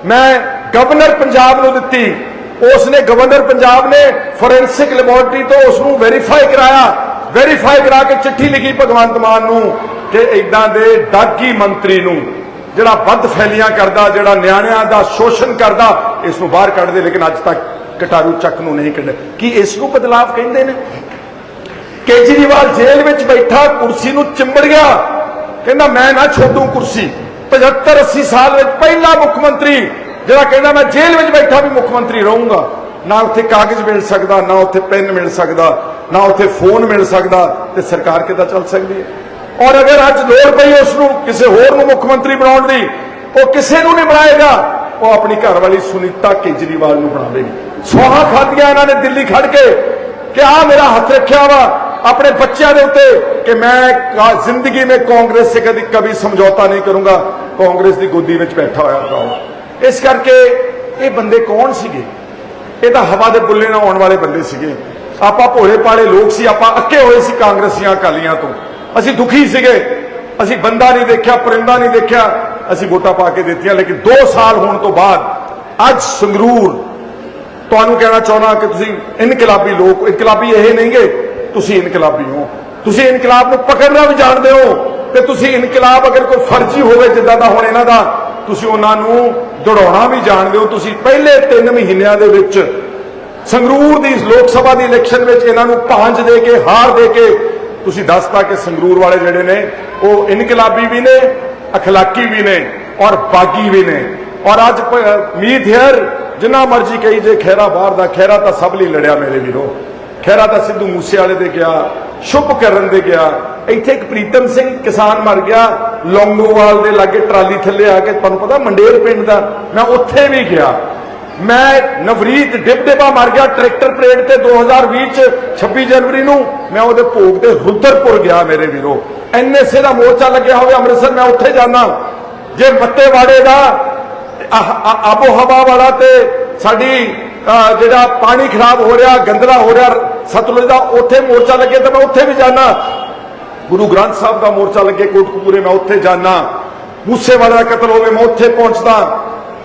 ਮੈਂ ਗਵਰਨਰ ਪੰਜਾਬ ਨੂੰ ਦਿੱਤੀ ਉਸ ਨੇ ਗਵਰਨਰ ਪੰਜਾਬ ਨੇ ਫੋਰੈਂਸਿਕ ਲੈਬੋਰਟਰੀ ਤੋਂ ਉਸ ਨੂੰ ਵੈਰੀਫਾਈ ਕਰਾਇਆ। ਵੈਰੀਫਾਈ ਕਰਾ ਕੇ ਚਿੱਠੀ ਲਿਖੀ ਭਗਵੰਤ ਮਾਨ ਨੂੰ ਕਿ ਇਦਾਂ ਦੇ ਡਾਕੀ ਮੰਤਰੀ ਨੂੰ, ਜਿਹੜਾ ਵੱਧ ਫੈਲੀਆਂ ਕਰਦਾ, ਜਿਹੜਾ ਨਿਆਣਿਆਂ ਦਾ ਸ਼ੋਸ਼ਣ ਕਰਦਾ, ਇਸ ਨੂੰ ਬਾਹਰ ਕੱਢ ਦੇ, ਲੇਕਿਨ ਅੱਜ ਤੱਕ ਕਟਾਰੂ ਚੱਕ ਨੂੰ ਨਹੀਂ ਕੱਢਿਆ। ਕੀ ਇਸ ਨੂੰ ਬਦਲਾਵ ਕਹਿੰਦੇ ਨੇ? ਕੇਜਰੀਵਾਲ ਜੇਲ੍ਹ ਵਿੱਚ ਬੈਠਾ, ਕੁਰਸੀ ਨੂੰ ਚਿੰਬੜ ਗਿਆ। ਕਹਿੰਦਾ, ਮੈਂ ਨਾ ਛੋਡੂ ਕੁਰਸੀ। 75 80 ਸਾਲ ਵਿੱਚ ਪਹਿਲਾ ਮੁੱਖ ਮੰਤਰੀ, ਜਿਹੜਾ ਕਹਿੰਦਾ, ਮੈਂ ਜੇਲ੍ਹ ਵਿੱਚ ਬੈਠਾ ਵੀ ਮੁੱਖ ਮੰਤਰੀ ਰਹੂੰਗਾ। ਨਾ ਉੱਥੇ ਕਾਗਜ਼ ਮਿਲ ਸਕਦਾ, ਨਾ ਉੱਥੇ ਪੈਨ ਮਿਲ ਸਕਦਾ, ਨਾ ਉੱਥੇ ਫੋਨ ਮਿਲ ਸਕਦਾ ਤੇ ਸਰਕਾਰ ਕਿੱਦਾਂ ਚੱਲ ਸਕਦੀ ਹੈ? ਔਰ ਅਗਰ ਅੱਜ ਲੋੜ ਪਈ ਉਸ ਨੂੰ ਕਿਸੇ ਹੋਰ ਨੂੰ ਮੁੱਖ ਮੰਤਰੀ ਬਣਾਉਣ ਦੀ, ਉਹ ਕਿਸੇ ਨੂੰ ਨਹੀਂ ਬਣਾਏਗਾ। ਉਹ ਆਪਣੀ ਘਰ ਵਾਲੀ ਸੁਨੀਤਾ ਕੇਜਰੀਵਾਲ ਨੂੰ ਬਣਾਵੇਗੀ। ਸੋਹਾ ਖਾਦੀਆਂ ਇਹਨਾਂ ਨੇ ਦਿੱਲੀ ਖੜ ਕੇ ਕਿ ਆ ਮੇਰਾ ਹੱਥ ਰੱਖਿਆ ਵਾ। ਆਪਣੇ ਬੱਚਿਆਂ ਦੇ ਉੱਤੇ ਕਿ ਮੈਂ ਜ਼ਿੰਦਗੀ ਮੇਂ ਕਾਂਗਰਸ ਸੇ ਕਦੀ ਕभी ਸਮਝੌਤਾ ਨਹੀਂ ਕਰੂੰਗਾ। ਕਾਂਗਰਸ ਦੀ ਗੋਦੀ ਵਿੱਚ ਬੈਠਾ ਹੋਇਆ ਕੌਣ ਇਸ ਕਰਕੇ ਇਹ ਬੰਦੇ ਕੌਣ ਸੀਗੇ? ਇਹ ਤਾਂ ਹਵਾ ਦੇ ਬੁੱਲੇ ਨਾਲ ਆਉਣ ਵਾਲੇ ਬੰਦੇ ਸੀਗੇ। ਆਪਾਂ ਭੋਲੇ ਪਾਲੇ ਲੋਕ ਸੀ, ਆਪਾਂ ਅੱਕੇ ਹੋਏ ਸੀ ਕਾਂਗਰਸੀਆਂ ਅਕਾਲੀਆਂ ਤੋਂ। ਅਸੀਂ ਦੁਖੀ ਸੀਗੇ। ਅਸੀਂ ਬੰਦਾ ਨਹੀਂ ਦੇਖਿਆ, ਪਰਿੰਦਾ ਨਹੀਂ ਦੇਖਿਆ। ਅਸੀਂ ਵੋਟਾਂ ਪਾ ਕੇ ਦਿੱਤੀਆਂ, ਲੇਕਿਨ 2 ਸਾਲ ਹੋਣ ਤੋਂ ਬਾਅਦ ਅੱਜ ਸੰਗਰੂਰ, ਤੁਹਾਨੂੰ ਕਹਿਣਾ ਚਾਹੁੰਦਾ ਕਿ ਤੁਸੀਂ ਇਨਕਲਾਬੀ ਲੋਕ ਇਨਕਲਾਬੀ ਇਹ ਨਹੀਂਗੇ। ਤੁਸੀਂ ਇਨਕਲਾਬੀ ਹੋ। ਤੁਸੀਂ ਇਨਕਲਾਬ ਨੂੰ ਪਕੜਨਾ ਵੀ ਜਾਣਦੇ ਹੋ ਤੇ ਤੁਸੀਂ ਇਨਕਲਾਬ ਅਗਰ ਕੋਈ ਫਰਜ਼ੀ ਹੋਵੇ ਜਿੱਦਾਂ ਦਾ ਹੁਣ ਇਹਨਾਂ ਦਾ, ਤੁਸੀਂ ਉਹਨਾਂ ਨੂੰ ਦੌੜਾਉਣਾ ਵੀ ਜਾਣਦੇ ਹੋ। ਤੁਸੀਂ ਪਹਿਲੇ 3 ਮਹੀਨਿਆਂ ਦੇ ਵਿੱਚ ਸੰਗਰੂਰ ਦੀ ਲੋਕ ਸਭਾ ਦੀ ਇਲੈਕਸ਼ਨ ਵਿੱਚ ਇਹਨਾਂ ਨੂੰ ਭਾਂਜ ਦੇ ਕੇ, ਹਾਰ ਦੇ ਕੇ ਤੁਸੀਂ ਦੱਸਤਾ ਕਿ ਸੰਗਰੂਰ ਵਾਲੇ ਜਿਹੜੇ ਨੇ, ਉਹ ਇਨਕਲਾਬੀ ਵੀ ਨੇ, ਅਖਲਾਕੀ ਵੀ ਨੇ ਔਰ ਬਾਗੀ ਵੀ ਨੇ। ਔਰ ਅੱਜ ਮੀਤ ਹੈਰ ਜਿੰਨਾ ਮਰਜ਼ੀ ਕਹੀ ਜੇ ਖੈਰਾ ਬਾਹਰ ਦਾ ਖੈਰਾ ਤਾਂ ਸਭ ਲਈ ਲੜਿਆ ਮੇਰੇ ਵੀਰੋ। ਖੈਰਾ ਤਾਂ ਸਿੱਧੂ ਮੂਸੇ ਵਾਲੇ ਦੇ ਗਿਆ, ਸ਼ੁਭ ਕਰਨ ਦੇ ਗਿਆ। ਇੱਥੇ ਇੱਕ ਪ੍ਰੀਤਮ ਸਿੰਘ ਕਿਸਾਨ ਮਰ ਗਿਆ, ਲੌਂਗੋਵਾਲ ਦੇ ਲਾਗੇ ਟਰਾਲੀ ਥੱਲੇ ਆ ਕੇ, ਤੁਹਾਨੂੰ ਪਤਾ ਮੰਡੇਰ ਪਿੰਡ ਦਾ, ਮੈਂ ਉੱਥੇ ਵੀ ਗਿਆ। ਮੈਂ ਨਵਰੀਤ ਡਿਬਡਿਬਾ ਮਰ ਗਿਆ, ਟਰੈਕਟਰ ਪਰੇਡ ਤੇ 2020 ਚ 26 ਜਨਵਰੀ ਨੂੰ। ਮੈਂ ਉਹਦੇ ਭੋਗ ਤੇ ਰੁਦਰਪੁਰ ਗਿਆ ਮੇਰੇ ਵੀਰੋ। ਐਨਐਸਏ ਦਾ ਮੋਰਚਾ ਲੱਗਿਆ ਹੋਵੇ ਅੰਮ੍ਰਿਤਸਰ, ਮੈਂ ਉੱਥੇ ਜਾਣਾ ਜੇ ਮੱਤੇਵਾੜੇ ਦਾ ਆਬੋ ਹਵਾ ਵਾਲਾ ਤੇ ਸਾਡੀ ਜਿਹੜਾ ਪਾਣੀ ਖਰਾਬ ਹੋ ਰਿਹਾ, ਗੰਦਲਾ ਹੋ ਰਿਹਾ, ਸਤਲੁਜ ਦਾ, ਉੱਥੇ ਮੋਰਚਾ ਲੱਗੇ ਤਾਂ ਮੈਂ ਉੱਥੇ ਵੀ ਜਾਣਾ ਗੁਰੂ ਗ੍ਰੰਥ ਸਾਹਿਬ ਦਾ ਮੋਰਚਾ ਲੱਗੇ ਕੋਟਕਪੂਰੇ, ਮੈਂ ਉੱਥੇ ਜਾਣਾ ਮੂਸੇ ਦਾ ਕਤਲ ਹੋਵੇ, ਮੈਂ ਉੱਥੇ ਪਹੁੰਚਦਾ।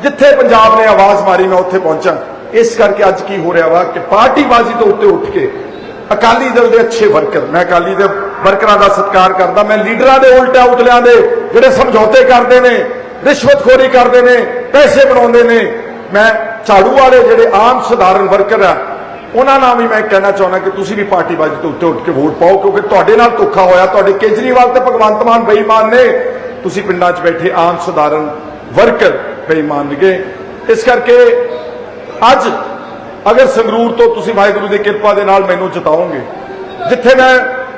ਜਿੱਥੇ ਪੰਜਾਬ ਨੇ ਆਵਾਜ਼ ਮਾਰੀ, ਮੈਂ ਉੱਥੇ ਪਹੁੰਚਾਂ। ਇਸ ਕਰਕੇ ਅੱਜ ਕੀ ਹੋ ਰਿਹਾ ਵਾ ਕਿ ਪਾਰਟੀਬਾਜ਼ੀ ਤੋਂ ਉੱਤੇ ਉੱਠ ਕੇ ਅਕਾਲੀ ਦਲ ਦੇ ਅੱਛੇ ਵਰਕਰ, ਮੈਂ ਅਕਾਲੀ ਦੇ ਵਰਕਰਾਂ ਦਾ ਸਤਿਕਾਰ ਕਰਦਾ, ਮੈਂ ਲੀਡਰਾਂ ਦੇ ਉਲਟਾ ਉਤਲਿਆਂ ਦੇ ਜਿਹੜੇ ਸਮਝੌਤੇ ਕਰਦੇ ਨੇ, ਰਿਸ਼ਵਤਖੋਰੀ ਕਰਦੇ ਨੇ, ਪੈਸੇ ਬਣਾਉਂਦੇ ਨੇ, ਮੈਂ ਝਾੜੂ ਵਾਲੇ ਜਿਹੜੇ ਆਮ ਸਧਾਰਨ ਵਰਕਰ ਆ, ਉਹਨਾਂ ਨਾਲ ਵੀ ਮੈਂ ਕਹਿਣਾ ਚਾਹੁੰਦਾ ਕਿ ਤੁਸੀਂ ਵੀ ਪਾਰਟੀਬਾਜ਼ੀ ਤੋਂ ਉੱਤੇ ਉੱਠ ਕੇ ਵੋਟ ਪਾਓ, ਕਿਉਂਕਿ ਤੁਹਾਡੇ ਨਾਲ ਧੋਖਾ ਹੋਇਆ, ਤੁਹਾਡੇ ਕੇਜਰੀਵਾਲ ਤੇ ਭਗਵੰਤ ਮਾਨ ਬੇਈਮਾਨ ਨੇ। ਤੁਸੀਂ ਪਿੰਡਾਂ 'ਚ ਬੈਠੇ ਆਮ ਸਧਾਰਨ ਵਰਕਰ ਬੇਈਮਾਨ ਨੇਗੇ ਇਸ ਕਰਕੇ ਅੱਜ ਅਗਰ ਸੰਗਰੂਰ ਤੋਂ ਤੁਸੀਂ ਵਾਹਿਗੁਰੂ ਦੀ ਕਿਰਪਾ ਦੇ ਨਾਲ ਮੈਨੂੰ ਜਿਤਾਓਗੇ, ਜਿੱਥੇ ਮੈਂ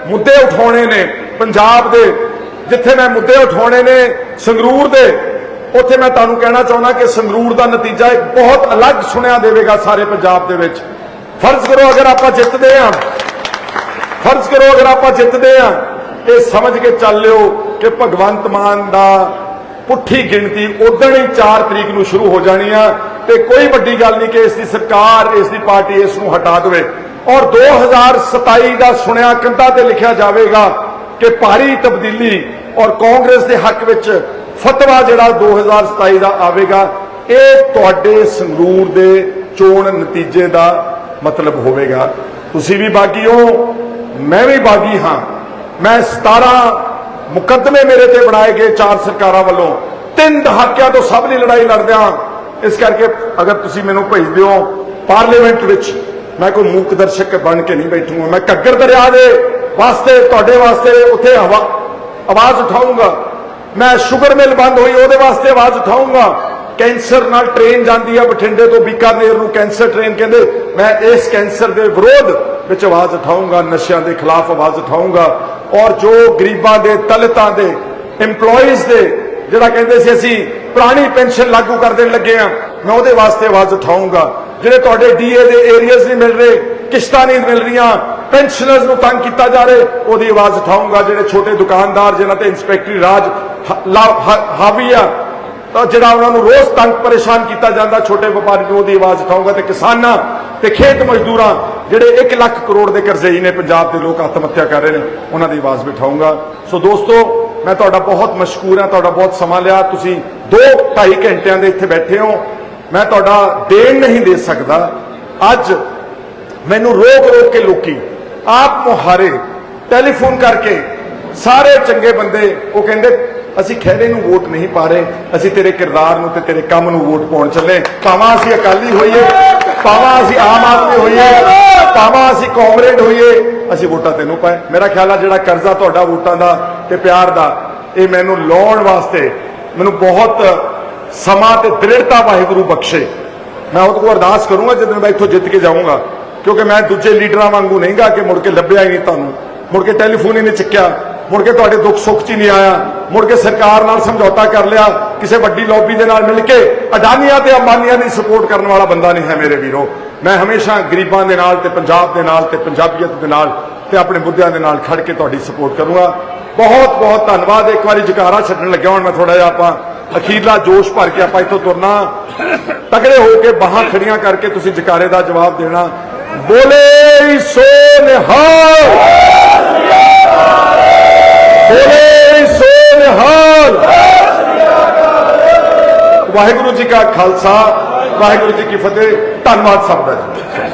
ਮੁੱਦੇ ਉਠਾਉਣੇ ਨੇ ਪੰਜਾਬ ਦੇ, ਜਿੱਥੇ ਮੈਂ ਮੁੱਦੇ ਉਠਾਉਣੇ ਨੇ ਸੰਗਰੂਰ ਦੇ ਉੱਥੇ ਮੈਂ ਤੁਹਾਨੂੰ ਕਹਿਣਾ ਚਾਹੁੰਦਾ ਕਿ ਸੰਗਰੂਰ ਦਾ ਨਤੀਜਾ ਇੱਕ ਬਹੁਤ ਅਲੱਗ ਸੁਣਿਆ ਦੇਵੇਗਾ ਸਾਰੇ ਪੰਜਾਬ ਦੇ ਵਿੱਚ। ਫਰਜ਼ ਕਰੋ ਅਗਰ ਆਪਾਂ ਜਿੱਤਦੇ ਹਾਂ, ਫਰਜ਼ ਕਰੋ ਅਗਰ ਆਪਾਂ ਜਿੱਤਦੇ ਆ ਇਹ ਸਮਝ ਕੇ ਚੱਲ ਲਿਓ ਕਿ ਭਗਵੰਤ ਮਾਨ ਦਾ ਪੁੱਠੀ ਗਿਣਤੀ ਉਦੋਂ ਹੀ 4 ਤਰੀਕ ਨੂੰ ਸ਼ੁਰੂ ਹੋ ਜਾਣੀ ਆ ਤੇ ਕੋਈ ਵੱਡੀ ਗੱਲ ਨਹੀਂ ਕਿ ਇਸ ਦੀ ਸਰਕਾਰ, ਇਸ ਦੀ ਪਾਰਟੀ ਇਸ ਨੂੰ ਹਟਾ ਦੇਵੇ। ਔਰ 2027 ਦਾ ਸੁਣਿਆ ਕੰਧਾ ਤੇ ਲਿਖਿਆ ਜਾਵੇਗਾ ਕਿ ਭਾਰੀ ਤਬਦੀਲੀ ਔਰ ਕਾਂਗਰਸ ਦੇ ਹੱਕ ਵਿੱਚ ਫਤਵਾ ਜਿਹੜਾ 2027 ਦਾ ਆਵੇਗਾ, ਇਹ ਤੁਹਾਡੇ ਸੰਗਰੂਰ ਦੇ ਚੋਣ ਨਤੀਜੇ ਦਾ ਮਤਲਬ ਹੋਵੇਗਾ। ਤੁਸੀਂ ਵੀ ਬਾਗੀ ਹੋ, ਮੈਂ ਵੀ ਬਾਗੀ ਹਾਂ। ਮੈਂ 17 ਮੁਕੱਦਮੇ ਮੇਰੇ ਤੇ ਬਣਾਏ ਗਏ ਚਾਰ ਸਰਕਾਰਾਂ ਵੱਲੋਂ। ਤਿੰਨ ਦਹਾਕਿਆਂ ਤੋਂ ਸਭ ਦੀ ਲੜਾਈ ਲੜਦਿਆਂ ਇਸ ਕਰਕੇ ਅਗਰ ਤੁਸੀਂ ਮੈਨੂੰ ਭੇਜਦੇ ਹੋ ਪਾਰਲੀਮੈਂਟ ਵਿੱਚ, ਮੈਂ ਕੋਈ ਮੂਕ ਦਰਸ਼ਕ ਬਣ ਕੇ ਨਹੀਂ ਬੈਠੂਗਾ। ਮੈਂ ਘੱਗਰ ਦਰਿਆ ਦੇ ਵਾਸਤੇ, ਤੁਹਾਡੇ ਵਾਸਤੇ ਉੱਥੇ ਆਵਾਜ਼ ਉਠਾਊਂਗਾ ਮੈਂ ਸ਼ੂਗਰ ਮਿਲ ਬੰਦ ਹੋਈ, ਉਹਦੇ ਵਾਸਤੇ ਆਵਾਜ਼ ਉਠਾਊਂਗਾ ਕੈਂਸਰ ਨਾਲ ਟ੍ਰੇਨ ਜਾਂਦੀ ਆ ਬਠਿੰਡੇ ਤੋਂ ਬੀਕਾਨੇਰ ਨੂੰ, ਕੈਂਸਰ ਟ੍ਰੇਨ ਕਹਿੰਦੇ, ਮੈਂ ਇਸ ਕੈਂਸਰ ਦੇ ਵਿਰੋਧ ਵਿੱਚ ਆਵਾਜ਼ ਉਠਾਊਂਗਾ ਨਸ਼ਿਆਂ ਦੇ ਖਿਲਾਫ ਆਵਾਜ਼ ਉਠਾਊਂਗਾ ਔਰ ਜੋ ਗਰੀਬਾਂ ਦੇ, ਦਲਿਤਾਂ ਦੇ, EMPLOYEES ਦੇ, ਜਿਹੜਾ ਕਹਿੰਦੇ ਸੀ ਅਸੀਂ ਪੁਰਾਣੀ ਪੈਨਸ਼ਨ ਲਾਗੂ ਕਰ ਦੇਣ ਲੱਗੇ ਆ, ਮੈਂ ਉਹਦੇ ਵਾਸਤੇ ਆਵਾਜ਼ ਉਠਾਊਂਗਾ ਜਿਹੜੇ ਤੁਹਾਡੇ ਡੀਏ ਦੇ ਏਰੀਆਜ਼ ਨਹੀਂ ਮਿਲ ਰਹੇ, ਕਿਸ਼ਤਾਂ ਨਹੀਂ ਮਿਲ ਰਹੀਆਂ ਪੈਨਸ਼ਨਰਸ ਨੂੰ ਤੰਗ ਕੀਤਾ ਜਾ ਰਿਹਾ ਉਹਦੀ ਆਵਾਜ਼ ਉਠਾਊਂਗਾ ਜਿਹੜੇ ਛੋਟੇ ਦੁਕਾਨਦਾਰ, ਜਿਨ੍ਹਾਂ ਤੇ ਇੰਸਪੈਕਟਰੀ ਰਾਜ ਲਾ- ਹਾਵੀ ਆ, ਤਾਂ ਜਿਹੜਾ ਉਹਨਾਂ ਨੂੰ ਰੋਜ਼ ਤੰਗ ਪਰੇਸ਼ਾਨ ਕੀਤਾ ਜਾਂਦਾ, ਛੋਟੇ ਵਪਾਰੀ ਨੂੰ ਉਹਦੀ ਆਵਾਜ਼ ਉਠਾਊਂਗਾ ਤੇ ਕਿਸਾਨਾਂ ਤੇ ਖੇਤ ਮਜ਼ਦੂਰਾਂ, ਜਿਹੜੇ 1 ਲੱਖ ਕਰੋੜ ਦੇ ਕਰਜ਼ਈ ਨੇ ਪੰਜਾਬ ਦੇ ਲੋਕ ਆਤਮ ਹੱਤਿਆ ਕਰ ਰਹੇ ਨੇ, ਉਹਨਾਂ ਦੀ ਆਵਾਜ਼ ਵੀ ਸੋ ਦੋਸਤੋ, ਮੈਂ ਤੁਹਾਡਾ ਬਹੁਤ ਮਸ਼ਕੂਰ ਹਾਂ, ਤੁਹਾਡਾ ਬਹੁਤ ਸਮਾਂ ਲਿਆ। ਤੁਸੀਂ 2 2.5 ਘੰਟਿਆਂ ਦੇ ਇੱਥੇ ਬੈਠੇ ਹੋ। ਮੈਂ ਤੁਹਾਡਾ ਦੇਣ ਨਹੀਂ ਦੇ ਸਕਦਾ। ਅੱਜ ਮੈਨੂੰ ਰੋਕ ਰੋਕ ਕੇ ਲੋਕੀ ਆਪ ਮੁਹਾਰੇ ਟੈਲੀਫੋਨ ਕਰਕੇ ਸਾਰੇ ਚੰਗੇ ਬੰਦੇ, ਉਹ ਕਹਿੰਦੇ, ਅਸੀਂ ਖਹਿਰੇ ਨੂੰ ਵੋਟ ਨਹੀਂ ਪਾ ਰਹੇ, ਅਸੀਂ ਤੇਰੇ ਕਿਰਦਾਰ ਨੂੰ ਤੇ ਤੇਰੇ ਕੰਮ ਨੂੰ ਵੋਟ ਪਾਉਣ ਚੱਲੇ ਭਾਵਾਂ ਅਸੀਂ ਅਕਾਲੀ ਹੋਈਏ, ਭਾਵਾਂ ਅਸੀਂ ਆਮ ਆਦਮੀ ਹੋਈਏ, ਭਾਵਾਂ ਅਸੀਂ ਕਾਮਰੇਡ ਹੋਈਏ, ਅਸੀਂ ਵੋਟਾਂ ਤੈਨੂੰ ਪਾਏ। ਮੇਰਾ ਖਿਆਲ ਆ ਜਿਹੜਾ ਕਰਜ਼ਾ ਤੁਹਾਡਾ ਵੋਟਾਂ ਦਾ ਤੇ ਪਿਆਰ ਦਾ, ਇਹ ਮੈਨੂੰ ਲਾਉਣ ਵਾਸਤੇ ਮੈਨੂੰ ਬਹੁਤ ਸਮਾਂ ਤੇ ਦ੍ਰਿੜਤਾ ਵਾਹਿਗੁਰੂ ਬਖਸ਼ੇ। ਮੈਂ ਉਹਦੇ ਕੋਲ ਅਰਦਾਸ ਕਰੂੰਗਾ ਜਦੋਂ ਮੈਂ ਇੱਥੋਂ ਜਿੱਤ ਕੇ ਜਾਊਂਗਾ। ਕਿਉਂਕਿ ਮੈਂ ਦੂਜੇ ਲੀਡਰਾਂ ਵਾਂਗੂ ਨਹੀਂ ਗਾ ਕਿ ਮੁੜ ਕੇ ਲੱਭਿਆ ਹੀ ਨਹੀਂ ਤੁਹਾਨੂੰ। ਮੁੜ ਕੇ ਟੈਲੀਫੋਨ ਹੀ ਨਹੀਂ ਚੱਕਿਆ। ਮੁੜ ਕੇ ਤੁਹਾਡੇ ਦੁੱਖ ਸੁੱਖ 'ਚ ਹੀ ਨਹੀਂ ਆਇਆ। ਮੁੜ ਕੇ ਸਰਕਾਰ ਨਾਲ ਸਮਝੌਤਾ ਕਰ ਲਿਆ। ਕਿਸੇ ਵੱਡੀ ਲੌਬੀ ਦੇ ਨਾਲ ਮਿਲ ਕੇ ਅਡਾਨੀਆਂ ਤੇ ਅੰਬਾਨੀਆਂ ਦੀ ਸਪੋਰਟ ਕਰਨ ਵਾਲਾ ਬੰਦਾ ਨਹੀਂ ਹੈ ਮੇਰੇ ਵੀਰੋ। ਮੈਂ ਹਮੇਸ਼ਾ ਗਰੀਬਾਂ ਦੇ ਨਾਲ ਤੇ ਪੰਜਾਬ ਦੇ ਨਾਲ ਤੇ ਪੰਜਾਬੀਅਤ ਦੇ ਨਾਲ ਤੇ ਆਪਣੇ ਮੁੱਦਿਆਂ ਦੇ ਨਾਲ ਖੜ ਕੇ ਤੁਹਾਡੀ ਸਪੋਰਟ ਕਰੂੰਗਾ। ਬਹੁਤ ਬਹੁਤ ਧੰਨਵਾਦ। ਇੱਕ ਵਾਰੀ ਜਕਾਰਾ ਛੱਡਣ ਲੱਗਿਆ ਹੁਣ ਮੈਂ ਥੋੜਾ ਜਿਹਾ ਆਪਾਂ। ਅਖੀਰਲਾ ਜੋਸ਼ ਭਰ ਕੇ ਆਪਾਂ ਇੱਥੋਂ ਤੁਰਨਾ। ਤਕੜੇ ਹੋ ਕੇ ਬਾਹਾਂ ਖੜੀਆਂ ਕਰਕੇ ਤੁਸੀਂ ਜਕਾਰੇ ਦਾ ਜਵਾਬ ਦੇਣਾ। ਬੋਲੇ ਸੋ ਨਿਹਾਲ ਬੋਲੇ ਸੋ ਨਿਹਾਲ ਵਾਹਿਗੁਰੂ ਜੀ ਕਾ ਖਾਲਸਾ ਵਾਹਿਗੁਰੂ ਜੀ ਕੀ ਫਤਿਹ ਧੰਨਵਾਦ ਸਭ ਦਾ ਜੀ